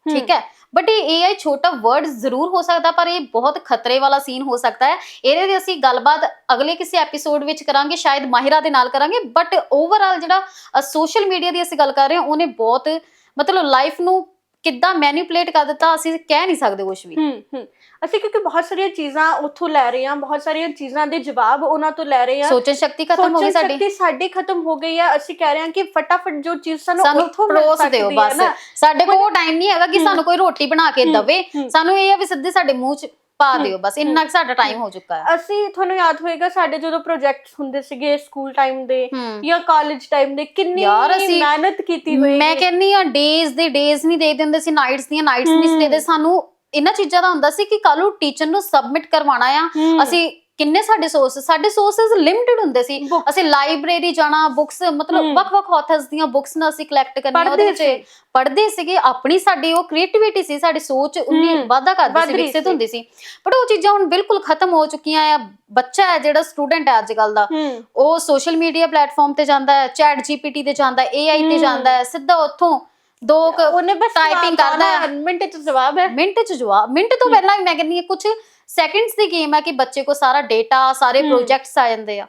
ਠੀਕ ਹੈ? ਬਟ ਇਹ AI ਛੋਟਾ ਵਰਡ ਜ਼ਰੂਰ ਹੋ ਸਕਦਾ, ਪਰ ਇਹ ਬਹੁਤ ਖਤਰੇ ਵਾਲਾ ਸੀਨ ਹੋ ਸਕਦਾ ਹੈ। ਇਹਦੇ ਤੇ ਅਸੀਂ ਗੱਲਬਾਤ ਅਗਲੇ ਕਿਸੇ ਐਪੀਸੋਡ ਵਿੱਚ ਕਰਾਂਗੇ, ਸ਼ਾਇਦ ਮਾਹਿਰਾ ਦੇ ਨਾਲ ਕਰਾਂਗੇ। ਬਟ ਓਵਰਆਲ ਜਿਹੜਾ ਸੋਸ਼ਲ ਮੀਡੀਆ ਦੀ ਅਸੀਂ ਗੱਲ ਕਰ ਰਹੇ ਹਾਂ, ਉਹਨੇ ਬਹੁਤ, ਮਤਲਬ ਲਾਈਫ ਨੂੰ ਕਿੱਦਾਂ ਮੈਨੀਪੂਲੇਟ ਕਰ ਦਿੱਤਾ ਅਸੀਂ ਕਹਿ ਨਹੀਂ ਸਕਦੇ ਕੁਝ ਵੀ। ਹੂੰ ਹੂੰ। ਅਸੀਂ ਕਿਉਂਕਿ ਬਹੁਤ ਸਾਰੀਆਂ ਚੀਜ਼ਾਂ ਉੱਥੋਂ ਲੈ ਰਹੇ ਹਾਂ ਬਹੁਤ ਸਾਰੀਆਂ ਚੀਜ਼ਾਂ ਦੇ ਜਵਾਬ ਉਹਨਾਂ ਤੋਂ ਲੈ ਰਹੇ ਹਾਂ। ਸੋਚਣ ਸ਼ਕਤੀ ਖਤਮ ਹੋ ਗਈ ਸੋਚਣ ਸਾਡੀ। ਸ਼ਕਤੀ ਸਾਡੀ ਖਤਮ ਹੋ ਗਈ ਹੈ ਅਸੀਂ ਕਹਿ ਰਹੇ ਹਾਂ ਕਿ ਫਟਾਫਟ ਜੋ ਚੀਜ਼ ਸਾਨੂੰ ਉੱਥੋਂ ਪਰੋਸ ਦਿਓ ਬਸ। ਸਾਡੇ ਕੋਲ ਟਾਈਮ ਨਹੀਂ ਹੈਗਾ ਕਿ। ਸਾਨੂੰ ਕੋਈ ਰੋਟੀ ਬਣਾ ਕੇ ਦਵੇ। ਸਾਨੂੰ ਇਹ ਹੈ ਵੀ ਸਿੱਧੇ ਸਾਡੇ ਮੂੰਹ 'ਚ ਪਾ ਦਿਓ ਬਸ ਇੰਨਾ ਕੁ ਸਾਡਾ ਟਾਈਮ ਹੋ ਚੁੱਕਾ ਹੈ। ਅਸੀਂ ਤੁਹਾਨੂੰ ਯਾਦ ਹੋਏਗਾ ਸਾਡੇ ਜਦੋਂ ਪ੍ਰੋਜੈਕਟਸ ਹੁੰਦੇ ਸੀਗੇ ਸਕੂਲ ਟਾਈਮ ਦੇ ਜਾਂ ਕਾਲਜ ਟਾਈਮ ਦੇ ਕਿੰਨੀ ਮਿਹਨਤ ਕੀਤੀ ਹੋਈ ਮੈਂ ਕਹਿੰਨੀ ਆ ਡੇਜ਼ ਦੇ ਡੇਜ਼ ਨਹੀਂ ਦੇ ਦਿੰਦੇ ਸੀ ਨਾਈਟਸ ਦੀਆਂ ਨਾਈਟਸ ਨਹੀਂ ਸੀ ਹੂੰ। ਦੇਦੇ। ਸਾਨੂੰ ਇਹਨਾਂ ਚੀਜ਼ਾਂ ਦਾ ਹੁੰਦਾ ਸੀ ਕਿ ਕੱਲ ਨੂੰ ਟੀਚਰ ਨੂੰ ਸਬਮਿਟ ਕਰਵਾਉਣਾ ਆ। ਅਸੀਂ ਕਿੰਨੇ ਸਾਡੇ ਸੋਰਸ ਸਾਡੇ ਸੋਰਸਸ ਲਿਮਿਟਿਡ ਹੁੰਦੇ ਸੀ। ਅਸੀਂ ਲਾਇਬ੍ਰੇਰੀ ਜਾਣਾ ਬੁੱਕਸ ਮਤਲਬ। ਵੱਖ-ਵੱਖ ਆਥਰਸ ਦੀਆਂ ਬੁੱਕਸ ਨਾਲ ਅਸੀਂ ਕਲੈਕਟ ਕਰਨੀਆਂ ਉਹਦੇ ਵਿੱਚ ਪੜ੍ਹਦੇ ਸੀਗੇ ਆਪਣੀ ਸਾਡੀ ਉਹ ਕ੍ਰੀਏਟੀਵਿਟੀ ਸੀ ਸਾਡੀ ਸੋਚ ਉਨੀ ਵਾਧਾ ਕਰਦੀ ਸੀ ਵਿਕਸਿਤ। ਹੁੰਦੀ ਸੀ ਬਟ ਉਹ ਚੀਜ਼ਾਂ ਹੁਣ ਬਿਲਕੁਲ ਖਤਮ ਹੋ ਚੁੱਕੀਆਂ ਆ ਬੱਚਾ ਹੈ ਜਿਹੜਾ ਸਟੂਡੈਂਟ ਹੈ ਅੱਜ ਕੱਲ ਦਾ ਉਹ ਸੋਸ਼ਲ ਮੀਡੀਆ ਪਲੇਟਫਾਰਮ ਤੇ ਜਾਂਦਾ ਹੈ ਚੈਟ ਜੀਪੀਟੀ ਤੇ ਜਾਂਦਾ ਹੈ AI ਤੇ। ਜਾਂਦਾ ਹੈ ਸਿੱਧਾ ਉੱਥੋਂ ਦੋ ਉਹਨੇ ਬਸ ਜਵਾਬ ਕਰਦਾ ਹੈ। ਮਿੰਟ ਚ ਜਵਾਬ ਹੈ ਮਿੰਟ ਚ ਜਵਾਬ ਮਿੰਟ ਤੋਂ ਪਹਿਲਾਂ ਮੈਂ ਕਹਿੰਦੀ ਹਾਂ ਕੁਝ ਸੈਕਿੰਡਸ ਦੀ ਗੇਮ ਹੈ ਕਿ ਬੱਚੇ ਕੋ ਸਾਰਾ ਡੇਟਾ ਸਾਰੇ। ਪ੍ਰੋਜੈਕਟਸ ਆ ਜਾਂਦੇ ਆ।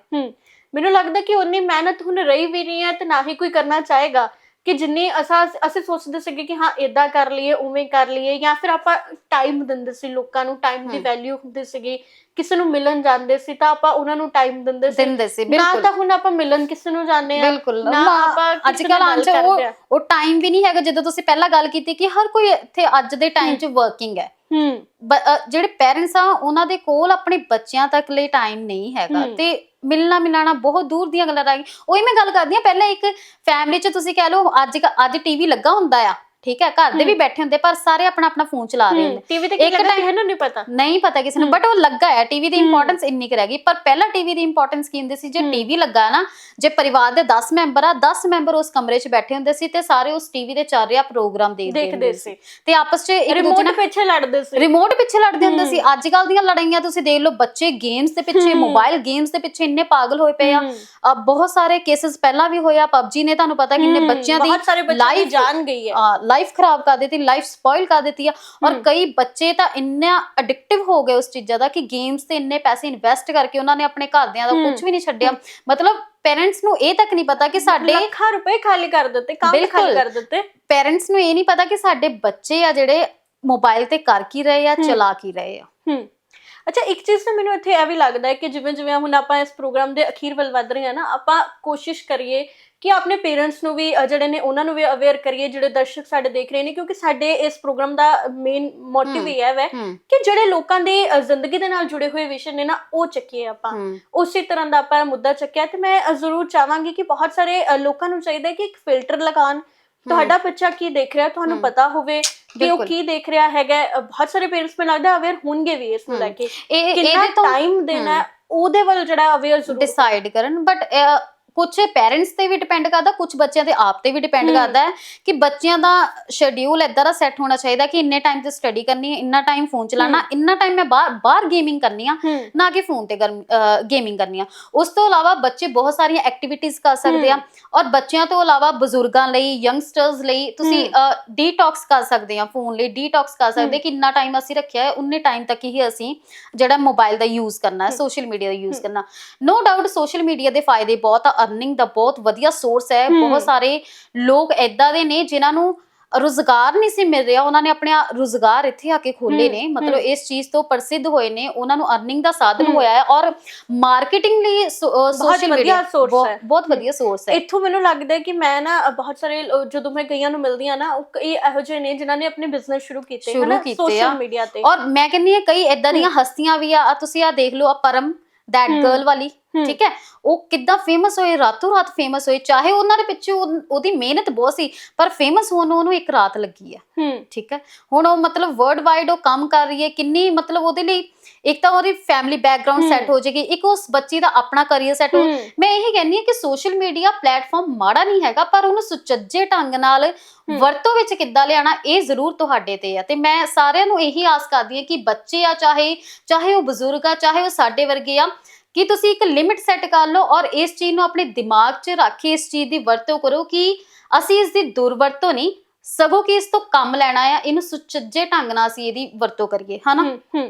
ਮੈਨੂੰ ਲੱਗਦਾ ਕਿ ਉਨੀ ਮਿਹਨਤ ਹੁਣ ਰਹੀ ਵੀ ਨਹੀਂ ਹੈ ਤੇ ਨਾ ਹੀ ਕੋਈ ਕਰਨਾ ਚਾਹੇਗਾ। ਕਿ ਜਿੰਨੀ ਅਸਾਂ ਅਸੀਂ ਸੋਚਦੇ ਸੀਗੇ ਕਿ ਹਾਂ ਇਦਾਂ ਕਰ ਲਈਏ ਉਵੇਂ ਕਰ ਲਈਏ ਜਾਂ ਫਿਰ ਆਪਾਂ ਟਾਈਮ ਦਿੰਦੇ ਸੀ ਲੋਕਾਂ ਨੂੰ ਟਾਈਮ ਦੀ। ਵੈਲਿਊ ਹੁੰਦੀ ਸੀਗੀ ਕਿਸੇ ਨੂੰ ਮਿਲਣ ਜਾਂਦੇ ਸੀ ਤਾਂ ਆਪਾਂ ਉਹਨਾਂ ਨੂੰ ਟਾਈਮ ਦਿੰਦੇ ਸੀ ਦਿੰਦੇ ਸੀ ਨਾ ਬਿਲਕੁਲ ਤਾਂ ਹੁਣ ਆਪਾਂ ਮਿਲਣ ਕਿਸੇ ਨੂੰ ਜਾਂਦੇ ਆ ਬਿਲਕੁਲ ਨਾ ਆਪਾਂ ਅੱਜ ਕੱਲ ਅੱਜ ਉਹ। ਉਹ ਟਾਈਮ ਵੀ ਨਹੀਂ ਹੈਗਾ ਜਦੋਂ ਤੁਸੀਂ ਪਹਿਲਾਂ ਗੱਲ ਕੀਤੀ ਕਿ ਹਰ ਕੋਈ ਇੱਥੇ ਅੱਜ ਦੇ ਟਾਈਮ 'ਚ ਵਰਕਿੰਗ ਹੈ ਹੂੰ ਜਿਹੜੇ ਪੈਰੈਂਟਸ ਆ ਉਹਨਾਂ ਦੇ ਕੋਲ ਆਪਣੇ ਬੱਚਿਆਂ ਤੱਕ ਲਈ ਟਾਈਮ ਨਹੀਂ ਹੈਗਾ। ਤੇ ਮਿਲਣਾ ਮਿਲਾਣਾ ਬਹੁਤ ਦੂਰ ਦੀਆਂ ਗੱਲਾਂ ਰਹਿ ਗਈਆਂ। ਉਹੀ ਮੈਂ ਗੱਲ ਕਰਦੀ ਆ ਪਹਿਲਾਂ ਇੱਕ ਫੈਮਿਲੀ 'ਚ ਤੁਸੀਂ ਕਹਿ ਲਓ, ਅੱਜ ਕ- ਅੱਜ ਟੀਵੀ ਲੱਗਾ ਹੁੰਦਾ ਆ। ਠੀਕ ਹੈ ਘਰ ਦੇ ਵੀ। ਬੈਠੇ ਹੁੰਦੇ ਪਰ ਸਾਰੇ ਆਪਣਾ ਆਪਣਾ ਫੋਨ ਚਲਾ ਰਹੇ ਹੁੰਦੇ। ਟੀਵੀ ਤੇ ਕੀ ਲੱਗਦਾ ਹੈ ਨਾ ਨਹੀਂ ਪਤਾ। ਨਹੀਂ ਪਤਾ ਕਿਸੇ ਨੂੰ। ਬਟ ਉਹ ਲੱਗਾ ਹੈ ਟੀਵੀ ਦੀ। ਇੰਪੋਰਟੈਂਸ ਇੰਨੀ ਕੁ ਰਹਿ ਗਈ। ਪਰ ਪਹਿਲਾਂ ਟੀਵੀ ਦੀ ਇੰਪੋਰਟੈਂਸ ਕੀ ਹੁੰਦੀ ਸੀ? ਜੇ। ਟੀਵੀ ਲੱਗਾ ਨਾ ਜੇ ਪਰਿਵਾਰ ਦੇ 10 ਮੈਂਬਰ ਆ 10 ਮੈਂਬਰ ਉਸ ਕਮਰੇ 'ਚ ਬੈਠੇ ਹੁੰਦੇ ਸੀ ਤੇ ਸਾਰੇ ਉਸ ਟੀਵੀ ਦੇ ਚੱਲ ਰਿਹਾ ਪ੍ਰੋਗਰਾਮ ਦੇਖਦੇ ਸੀ। ਤੇ ਆਪਸ 'ਚ ਇੱਕ ਦੂਜੇ ਨਾਲ ਪਿੱਛੇ ਲੜਦੇ ਸੀ। ਰਿਮੋਟ ਪਿੱਛੇ ਲੜਦੇ ਹੁੰਦੇ। ਸੀ। ਅੱਜ ਕੱਲ ਦੀਆਂ ਲੜਾਈਆਂ ਤੁਸੀਂ ਦੇਖ ਲਓ ਬੱਚੇ ਗੇਮਸ ਦੇ ਪਿੱਛੇ। ਮੋਬਾਈਲ ਗੇਮਸ ਦੇ ਪਿੱਛੇ ਇੰਨੇ ਪਾਗਲ ਹੋਏ ਪਏ ਆ। ਬਹੁਤ ਸਾਰੇ ਕੇਸਸ ਪਹਿਲਾਂ ਵੀ ਹੋਇਆ ਪਬਜੀ ਨੇ ਤੁਹਾਨੂੰ ਪਤਾ ਕਿੰਨੇ ਬੱਚਿਆਂ ਦੀ life- ਜਾਨ ਗਈ ਹੈ। ਲਾਈਫ ਖਰਾਬ ਕਰ ਦਿੱਤੀ ਲਾਈਫ ਸਪੋਇਲ ਕਰ ਦਿੱਤੀ ਆ ਔਰ। ਕਈ ਬੱਚੇ ਤਾਂ ਇੰਨਾ ਐਡਿਕਟਿਵ ਹੋ ਗਏ ਉਸ ਚੀਜ਼ਾਂ ਦਾ ਕਿ ਗੇਮਸ ਤੇ ਇੰਨੇ ਪੈਸੇ ਇਨਵੈਸਟ ਕਰਕੇ ਉਹਨਾਂ ਨੇ ਆਪਣੇ ਘਰਦਿਆਂ ਦਾ। ਕੁਝ ਵੀ ਨਹੀਂ ਛੱਡਿਆ ਮਤਲਬ ਪੇਰੈਂਟਸ ਨੂੰ ਇਹ ਤੱਕ ਨਹੀਂ ਪਤਾ ਕਿ ਸਾਡੇ ਲੱਖਾਂ ਰੁਪਏ ਖਾਲੀ ਕਰ ਦਿੱਤੇ ਕੰਮ। ਖਾਲੀ ਕਰ ਦਿੱਤੇ ਪੇਰੈਂਟਸ ਨੂੰ ਇਹ ਨਹੀਂ ਪਤਾ ਕਿ ਸਾਡੇ ਬੱਚੇ ਆ ਜਿਹੜੇ ਮੋਬਾਈਲ ਤੇ ਕਰ ਕੀ ਰਹੇ ਆ। ਚਲਾ ਕੀ ਰਹੇ ਆ ਹੂੰ ਅੱਛਾ ਇੱਕ ਚੀਜ਼ ਤਾਂ ਮੈਨੂੰ ਇੱਥੇ ਇਹ ਵੀ ਲੱਗਦਾ ਹੈ ਕਿ ਜਿਵੇਂ ਜਿਵੇਂ ਹੁਣ ਆਪਾਂ ਇਸ ਪ੍ਰੋਗਰਾਮ ਦੇ ਅਖੀਰ ਵੱਲ ਵਧ ਰਹੇ ਹਾਂ ਨਾ ਆਪਾਂ ਕੋਸ਼ਿਸ਼ ਕਰੀਏ ਕਿ ਆਪਣੇ ਪੇਰੈਂਟਸ ਨੂੰ ਵੀ ਅ, ਜਿਹੜੇ ਨੇ ਉਹਨਾਂ ਨੂੰ ਵੀ ਅਵੇਅਰ ਕਰੀਏ ਜਿਹੜੇ ਦਰਸ਼ਕ ਸਾਡੇ ਦੇਖ ਰਹੇ ਨੇ ਕਿਉਂਕਿ ਸਾਡੇ ਇਸ ਪ੍ਰੋਗਰਾਮ ਦਾ ਮੇਨ ਮੋਟਿਵ। ਇਹ ਹੈ ਵੈ ਹੂੰ ਕਿ ਜਿਹੜੇ ਲੋਕਾਂ ਦੇ ਅ, ਜ਼ਿੰਦਗੀ ਦੇ ਨਾਲ ਜੁੜੇ ਹੋਏ ਵਿਸ਼ੇ ਨੇ ਨਾ ਉਹ ਚੱਕੀਏ ਆਪਾਂ ਹੂੰ ਉਸੇ ਤਰ੍ਹਾਂ ਦਾ ਆਪਾਂ ਮੁੱਦਾ ਚੱਕਿਆ ਤੇ ਮੈਂ ਅ, ਜ਼ਰੂਰ ਚਾਹਾਂਗੀ ਕਿ ਬਹੁਤ ਸਾਰੇ ਅ, ਲੋਕਾਂ ਨੂੰ ਚਾਹੀਦਾ ਹੈ ਕਿ ਇੱਕ ਫਿਲਟਰ ਲਗਾਉਣ ਤੁਹਾਡਾ ਬੱਚਾ ਕੀ ਦੇਖ ਰਿਹਾ ਤੁਹਾਨੂੰ। ਪਤਾ ਹੋਵੇ ਕਿ ਉਹ ਬਿਲਕੁਲ। ਕੀ ਦੇਖ ਰਿਹਾ ਹੈਗਾ ਅ, ਬਹੁਤ ਸਾਰੇ ਪੇਰੈਂਟਸ ਮੈਨੂੰ ਲੱਗਦਾ ਅਵੇਅਰ ਹੋਣਗੇ ਵੀ ਇਸ ਨੂੰ ਲੈ। ਕੇ ਇਹ ਕਿੰਨਾ ਤੋਂ ਟਾਈਮ ਦੇਣਾ ਹੈ, ਉਹਦੇ ਵੱਲ ਜਿਹੜਾ ਅਵੇਅਰ ਜ਼ਰੂਰ ਡਿਸਾਈਡ ਕਰਨ ਬਟ ਕੁਝ ਪੈਰੈਂਟਸ ਤੇ ਵੀ ਡਿਪੈਂਡ ਕਰਦਾ ਕੁਝ ਬੱਚਿਆਂ ਦੇ ਆਪ ਤੇ ਵੀ ਡਿਪੈਂਡ। ਕਰਦਾ ਹੈ ਕਿ ਬੱਚਿਆਂ ਦਾ ਸ਼ਡਿਊਲ ਇਦਾਂ ਦਾ ਸੈੱਟ ਹੋਣਾ ਚਾਹੀਦਾ ਕਿ ਇੰਨੇ ਟਾਈਮ ਤੇ ਸਟੱਡੀ ਕਰਨੀ ਹੈ ਇੰਨਾ ਟਾਈਮ ਫੋਨ ਚਲਾਉਣਾ ਇੰਨਾ ਟਾਈਮ ਮੈਂ ਬਾਹਰ ਬਾਹਰ ਗੇਮਿੰਗ ਕਰਨੀ ਆ ਨਾ ਕਿ ਫੋਨ ਤੇ ਗੇਮਿੰਗ ਕਰਨੀ ਆ ਉਸ ਤੋਂ ਇਲਾਵਾ ਬੱਚੇ ਬਹੁਤ ਸਾਰੀਆਂ ਐਕਟੀਵਿਟੀਜ਼ ਕਰ ਸਕਦੇ ਆ ਔਰ ਬੱਚਿਆਂ ਤੋਂ ਇਲਾਵਾ ਬਜ਼ੁਰਗਾਂ ਲਈ ਯੰਗਸਟਰਸ ਲਈ ਤੁਸੀਂ ਡੀਟੌਕਸ ਕਰ ਸਕਦੇ ਆ ਫੋਨ ਲਈ ਡੀਟੌਕਸ ਕਰ ਸਕਦੇ। ਕਿ ਇੰਨਾ ਟਾਈਮ ਅਸੀਂ ਰੱਖਿਆ ਹੈ ਉਨੇ ਟਾਈਮ ਤੱਕ ਹੀ ਅਸੀਂ ਜਿਹੜਾ ਮੋਬਾਈਲ ਦਾ ਯੂਜ਼ ਕਰਨਾ ਹੈ। ਸੋਸ਼ਲ ਮੀਡੀਆ ਦਾ ਯੂਜ਼। ਕਰਨਾ ਨੋ ਡਾਊਟ ਸੋਸ਼ਲ ਮੀਡੀਆ ਦੇ ਫਾਇਦੇ ਬਹੁਤ ਆ ਅਰਨਿੰਗ ਦਾ ਬਹੁਤ ਵਧੀਆ ਸੋਰਸ ਹੈ। ਬਹੁਤ ਸਾਰੇ ਲੋਕ ਐਦਾਂ ਦੇ ਨੇ ਜਿਨ੍ਹਾਂ ਨੂੰ ਰੋਜ਼ਗਾਰ ਨਹੀਂ ਸੀ ਮਿਲ ਰਿਹਾ ਉਹਨਾਂ ਨੇ ਆਪਣੇ ਰੋਜ਼ਗਾਰ ਇੱਥੇ ਆ ਕੇ ਖੋਲੇ ਨੇ ਮਤਲਬ। ਇਸ ਚੀਜ਼ ਤੋਂ ਪ੍ਰਸਿੱਧ ਹੋਏ ਨੇ ਉਹਨਾਂ ਨੂੰ ਅਰਨਿੰਗ ਦਾ ਸਾਧਨ। ਹੋਇਆ ਹੈ ਔਰ ਮਾਰਕੀਟਿੰਗ ਲਈ ਸੋਸ਼ਲ ਮੀਡੀਆ ਹੈ। ਬਹੁਤ ਵਧੀਆ ਸੋਰਸ ਹੈ ਇੱਥੋਂ ਮੈਨੂੰ ਲੱਗਦਾ ਹੈ ਕਿ ਮੈਂ ਨਾ ਬਹੁਤ ਸਾਰੇ ਜਦੋਂ ਮੈਂ ਕਈਆਂ ਨੂੰ ਮਿਲਦੀ ਆ ਨਾ ਕਈ ਇਹੋ ਜਿਹੇ ਨੇ ਜਿਨ੍ਹਾਂ ਨੇ ਆਪਣੇ ਬਿਜ਼ਨਸ ਸ਼ੁਰੂ ਕੀਤੇ ਹਨਾ ਆ। ਸੋਸ਼ਲ ਮੀਡੀਆ ਤੇ ਔਰ ਮੈਂ ਕਹਿੰਦੀ ਹਾਂ ਕਈ ਇਦਾਂ ਦੀਆਂ ਹਸਤੀਆਂ ਵੀ ਆ ਤੁਸੀਂ ਆ ਦੇਖ ਲਓ ਆ ਪਰਮ ਦੈਟ। ਗਰਲ ਵਾਲੀ। ਠੀਕ ਹੈ? ਉਹ ਕਿੱਦਾਂ ਫੇਮਸ ਹੋਏ ਰਾਤੋਂ ਰਾਤ ਫੇਮਸ ਹੋਏ ਚਾਹੇ ਉਹਨਾਂ ਦੇ ਪਿੱਛੇ ਉਹ- ਉਹਦੀ ਮਿਹਨਤ ਬਹੁਤ ਸੀ ਪਰ ਫੇਮਸ ਹੋਣ ਨੂੰ ਉਹਨੂੰ ਇੱਕ ਰਾਤ ਲੱਗੀ ਆ ਹੂੰ। ਠੀਕ ਹੈ? ਹੁਣ ਉਹ ਮਤਲਬ ਵਰਲਡ ਵਾਈਡ ਉਹ ਕੰਮ ਕਰ ਰਹੀ ਹੈ ਕਿੰਨੀ ਮਤਲਬ ਉਹਦੇ ਲਈ ਇੱਕ ਤਾਂ ਉਹਦੀ ਫੈਮਿਲੀ ਬੈਕਗ੍ਰਾਉਂਡ। ਸੈੱਟ ਹੋ ਜਾਏਗੀ ਇੱਕ ਉਸ ਬੱਚੀ ਦਾ ਆਪਣਾ ਕੈਰੀਅਰ ਸੈੱਟ ਹੋ ਹੂੰ। ਮੈਂ ਇਹੀ ਕਹਿੰਨੀ ਹਾਂ ਕਿ ਸੋਸ਼ਲ ਮੀਡੀਆ ਪਲੇਟਫਾਰਮ ਮਾੜਾ ਨਹੀਂ ਹੈਗਾ ਪਰ ਉਹਨੂੰ ਸੁਚੱਜੇ ਢੰਗ ਨਾਲ ਵਰਤੋਂ ਵਿੱਚ ਕਿੱਦਾਂ ਲਿਆਣਾ ਇਹ ਜ਼ਰੂਰ ਤੁਹਾਡੇ ਤੇ ਆ ਤੇ ਮੈਂ ਸਾਰਿਆਂ ਨੂੰ ਇਹੀ ਆਸ ਕਰਦੀ ਹਾਂ ਕਿ ਬੱਚੇ ਆ ਚਾਹੇ ਚਾਹੇ ਉਹ ਬਜ਼ੁਰਗ ਆ ਚਾਹੇ ਉਹ ਸਾਡੇ ਵਰਗੇ ਆ ਕਿ ਤੁਸੀਂ ਇੱਕ ਲਿਮਿਟ ਸੈੱਟ ਕਰ ਲਓ ਔਰ ਇਸ ਚੀਜ਼ ਨੂੰ ਆਪਣੇ ਦਿਮਾਗ 'ਚ ਰੱਖ ਕੇ ਇਸ ਚੀਜ਼ ਦੀ ਵਰਤੋਂ ਕਰੋ ਕਿ ਅਸੀਂ ਇਸ ਦੀ ਦੁਰਵਰਤੋਂ ਨਹੀਂ, ਸਗੋਂ ਕਿ ਇਸ ਤੋਂ ਕੰਮ ਲੈਣਾ ਆ, ਇਹਨੂੰ ਸੁਚੱਜੇ ਢੰਗ ਨਾਲ ਅਸੀਂ ਇਹਦੀ ਵਰਤੋਂ ਕਰੀਏ, ਹਨਾ? ਹੂੰ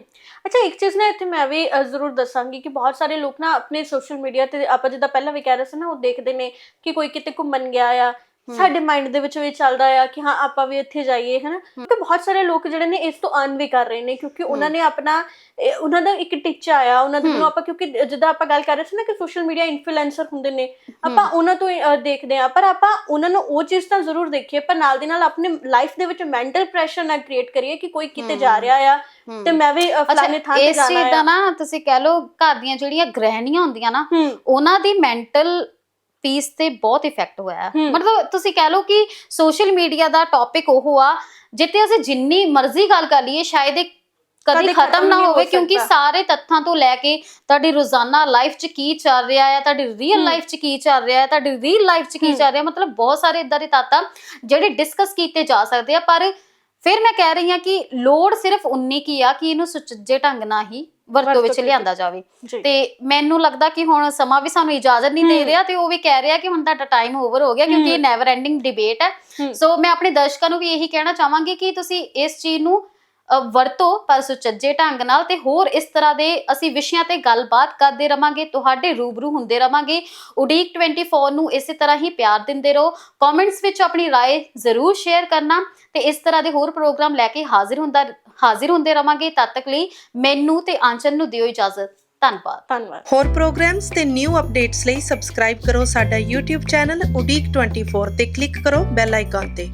ਅੱਛਾ, ਇੱਕ ਚੀਜ਼ ਨਾ ਇੱਥੇ ਮੈਂ ਵੀ ਜ਼ਰੂਰ ਦੱਸਾਂਗੀ ਕਿ ਬਹੁਤ ਸਾਰੇ ਲੋਕ ਨਾ ਆਪਣੇ ਸੋਸ਼ਲ ਮੀਡੀਆ ਤੇ ਆਪਾਂ ਜਿੱਦਾਂ ਪਹਿਲਾਂ ਵੀ ਕਹਿ ਰਹੇ ਸੀ ਨਾ, ਉਹ ਦੇਖਦੇ ਨੇ ਕਿ ਕੋਈ ਕਿਤੇ ਘੁੰਮਣ ਗਿਆ ਆ ਸਾਡੇ ਮਾਈਂਡ ਦੇ ਵਿੱਚ ਵੀ ਚੱਲਦਾ ਆ ਕਿ ਹਾਂ ਆਪਾਂ ਵੀ ਇੱਥੇ ਜਾਈਏ ਹਨਾ? ਤੇ ਬਹੁਤ ਸਾਰੇ ਲੋਕ ਜਿਹੜੇ ਨੇ ਇਸ ਤੋਂ ਅਰਨ ਵੀ ਕਰ ਰਹੇ ਨੇ ਕਿਉਂਕਿ ਉਹਨਾਂ ਨੇ ਆਪਣਾ ਇਹ ਉਹਨਾਂ ਦਾ ਇੱਕ ਟੀਚਾ ਆ ਉਹਨਾਂ ਦੇ ਨੂੰ ਆਪਾਂ ਕਿਉਂਕਿ ਜਿੱਦਾਂ ਆਪਾਂ ਗੱਲ ਕਰ ਰਹੇ ਸੀ ਨਾ ਕਿ ਸੋਸ਼ਲ ਮੀਡੀਆ ਇਨਫਲੂਐਂਸਰ ਹੁੰਦੇ ਨੇ ਆਪਾਂ ਉਹਨਾਂ ਤੋਂ ਹੀ, ਦੇਖਦੇ ਆ ਪਰ ਆਪਾਂ ਉਹਨਾਂ ਨੂੰ ਉਹ ਚੀਜ਼ ਤਾਂ ਜ਼ਰੂਰ ਦੇਖੀਏ ਪਰ ਨਾਲ ਦੀ ਨਾਲ ਆਪਣੇ ਲਾਈਫ ਦੇ ਵਿੱਚ ਮੈਂਟਲ ਪ੍ਰੈਸ਼ਰ ਨਾ ਕ੍ਰੀਏਟ ਕਰੀਏ ਕਿ ਕੋਈ ਕਿਤੇ ਜਾ ਰਿਹਾ ਆ ਤੇ ਮੈਂ ਵੀ ਫਲਾਣੇ ਥਾਂ ਤੇ ਇਸ ਜਾਣਾ ਚੀਜ਼ ਦਾ ਆ ਨਾ ਤੁਸੀਂ ਕਹਿ ਲਓ ਘਰ ਦੀਆਂ ਜਿਹੜੀਆਂ ਗ੍ਰਹਿਣੀਆਂ ਹੁੰਦੀਆਂ ਨਾ ਹੂੰ ਉਹਨਾਂ ਦੀ ਮੈਂਟਲ ਪੀਸ ਤੇ ਬਹੁਤ ਇਫੈਕਟ ਹੋਇਆ ਹੈ। ਮਤਲਬ ਤੁਸੀਂ ਕਹਿ ਲਓ ਕਿ ਸੋਸ਼ਲ ਮੀਡੀਆ ਦਾ ਟੌਪਿਕ ਉਹ ਆ ਜਿੱਤੇ ਅਸੀਂ ਜਿੰਨੀ ਮਰਜ਼ੀ ਗੱਲ ਕਰ ਲਈਏ ਸ਼ਾਇਦ ਇਹ ਕਦੀ ਕਦੇ ਖਤਮ ਖਤਮ ਨਾ ਨਹੀਂ ਹੋ ਹੋਵੇ ਕਿਉਂਕਿ ਸਕਦਾ। ਸਾਰੇ ਤੱਥਾਂ ਤੋਂ ਲੈ ਕੇ ਤੁਹਾਡੀ ਰੋਜ਼ਾਨਾ ਲਾਈਫ 'ਚ ਕੀ ਚੱਲ ਰਿਹਾ ਹੈ ਤੁਹਾਡੀ ਰੀਅਲ। ਲਾਈਫ 'ਚ ਕੀ ਚੱਲ ਰਿਹਾ ਹੈ ਤੁਹਾਡੀ ਰੀਅਲ ਲਾਈਫ 'ਚ ਕੀ। ਚੱਲ ਰਿਹਾ ਮਤਲਬ ਬਹੁਤ ਸਾਰੇ ਇਦਾਂ ਦੇ ਤੱਤ ਆ ਜਿਹੜੇ ਡਿਸਕਸ ਕੀਤੇ ਜਾ ਸਕਦੇ ਆ ਪਰ ਫਿਰ ਮੈਂ ਕਹਿ ਰਹੀ ਹਾਂ ਕਿ ਲੋੜ ਸਿਰਫ ਉਨੀ ਕੀ ਆ ਕਿ ਇਹਨੂੰ ਸੁਚੱਜੇ ਢੰਗ ਨਾਲ ਹੀ ਵਰਤੋਂ ਵਿੱਚ ਲਿਆਂਦਾ ਜਾਵੇ। ਤੇ ਮੈਨੂੰ ਲੱਗਦਾ ਕਿ ਹੁਣ ਸਮਾਂ ਵੀ ਸਾਨੂੰ ਇਜਾਜ਼ਤ ਨਹੀਂ ਦੇ ਰਿਹਾ ਤੇ ਉਹ ਵੀ ਕਹਿ ਰਿਹਾ ਕਿ ਹੁਣ ਤੁਹਾਡਾ ਟਾਈਮ ਓਵਰ ਹੋ ਗਿਆ ਕਿਉਂਕਿ ਇਹ ਨੈਵਰ ਐਂਡਿੰਗ ਡਿਬੇਟ ਹੈ। ਸੋ ਮੈਂ ਆਪਣੇ ਦਰਸ਼ਕਾਂ ਨੂੰ ਵੀ ਇਹੀ ਕਹਿਣਾ ਚਾਹਾਂਗੀ ਕਿ ਤੁਸੀਂ ਇਸ ਚੀਜ਼ ਨੂੰ ਵਰਤੋ ਪਰ ਸੁਚੱਜੇ ਢੰਗ ਨਾਲ ਤੇ ਹੋਰ ਇਸ ਤਰ੍ਹਾਂ ਦੇ ਅਸੀਂ ਵਿਸ਼ਿਆਂ ਤੇ ਗੱਲਬਾਤ ਕਰਦੇ ਰਵਾਂਗੇ ਤੁਹਾਡੇ ਰੂਬਰੂ ਹੁੰਦੇ ਰਵਾਂਗੇ। ਉਡੀਕ 24 ਨੂੰ ਇਸੇ ਤਰ੍ਹਾਂ ਹੀ ਪਿਆਰ ਦਿੰਦੇ ਰਹੋ। ਕਮੈਂਟਸ ਵਿੱਚ ਆਪਣੀ ਰਾਏ ਜ਼ਰੂਰ ਸ਼ੇਅਰ ਕਰਨਾ ਤੇ ਇਸ ਤਰ੍ਹਾਂ ਦੇ ਹੋਰ ਪ੍ਰੋਗਰਾਮ ਲੈ ਕੇ ਹਾਜ਼ਰ ਹੁੰਦਾ ਹਾਜ਼ਰ ਹੁੰਦੇ ਰਵਾਂਗੇ। ਤਦ ਤੱਕ ਲਈ ਮੈਨੂੰ ਤੇ ਆਂਚਲ ਨੂੰ ਦਿਓ ਇਜਾਜ਼ਤ। ਧੰਨਵਾਦ। ਧੰਨਵਾਦ। ਹੋਰ ਪ੍ਰੋਗਰਾਮਸ ਤੇ ਨਿਊ ਅਪਡੇਟਸ ਲਈ ਸਬਸਕ੍ਰਾਈਬ ਕਰੋ ਸਾਡਾ YouTube ਚੈਨਲ ਉਡੀਕ 24 ਤੇ ਕਲਿੱਕ ਕਰੋ ਬੈਲ ਆਈਕਨ ਤੇ।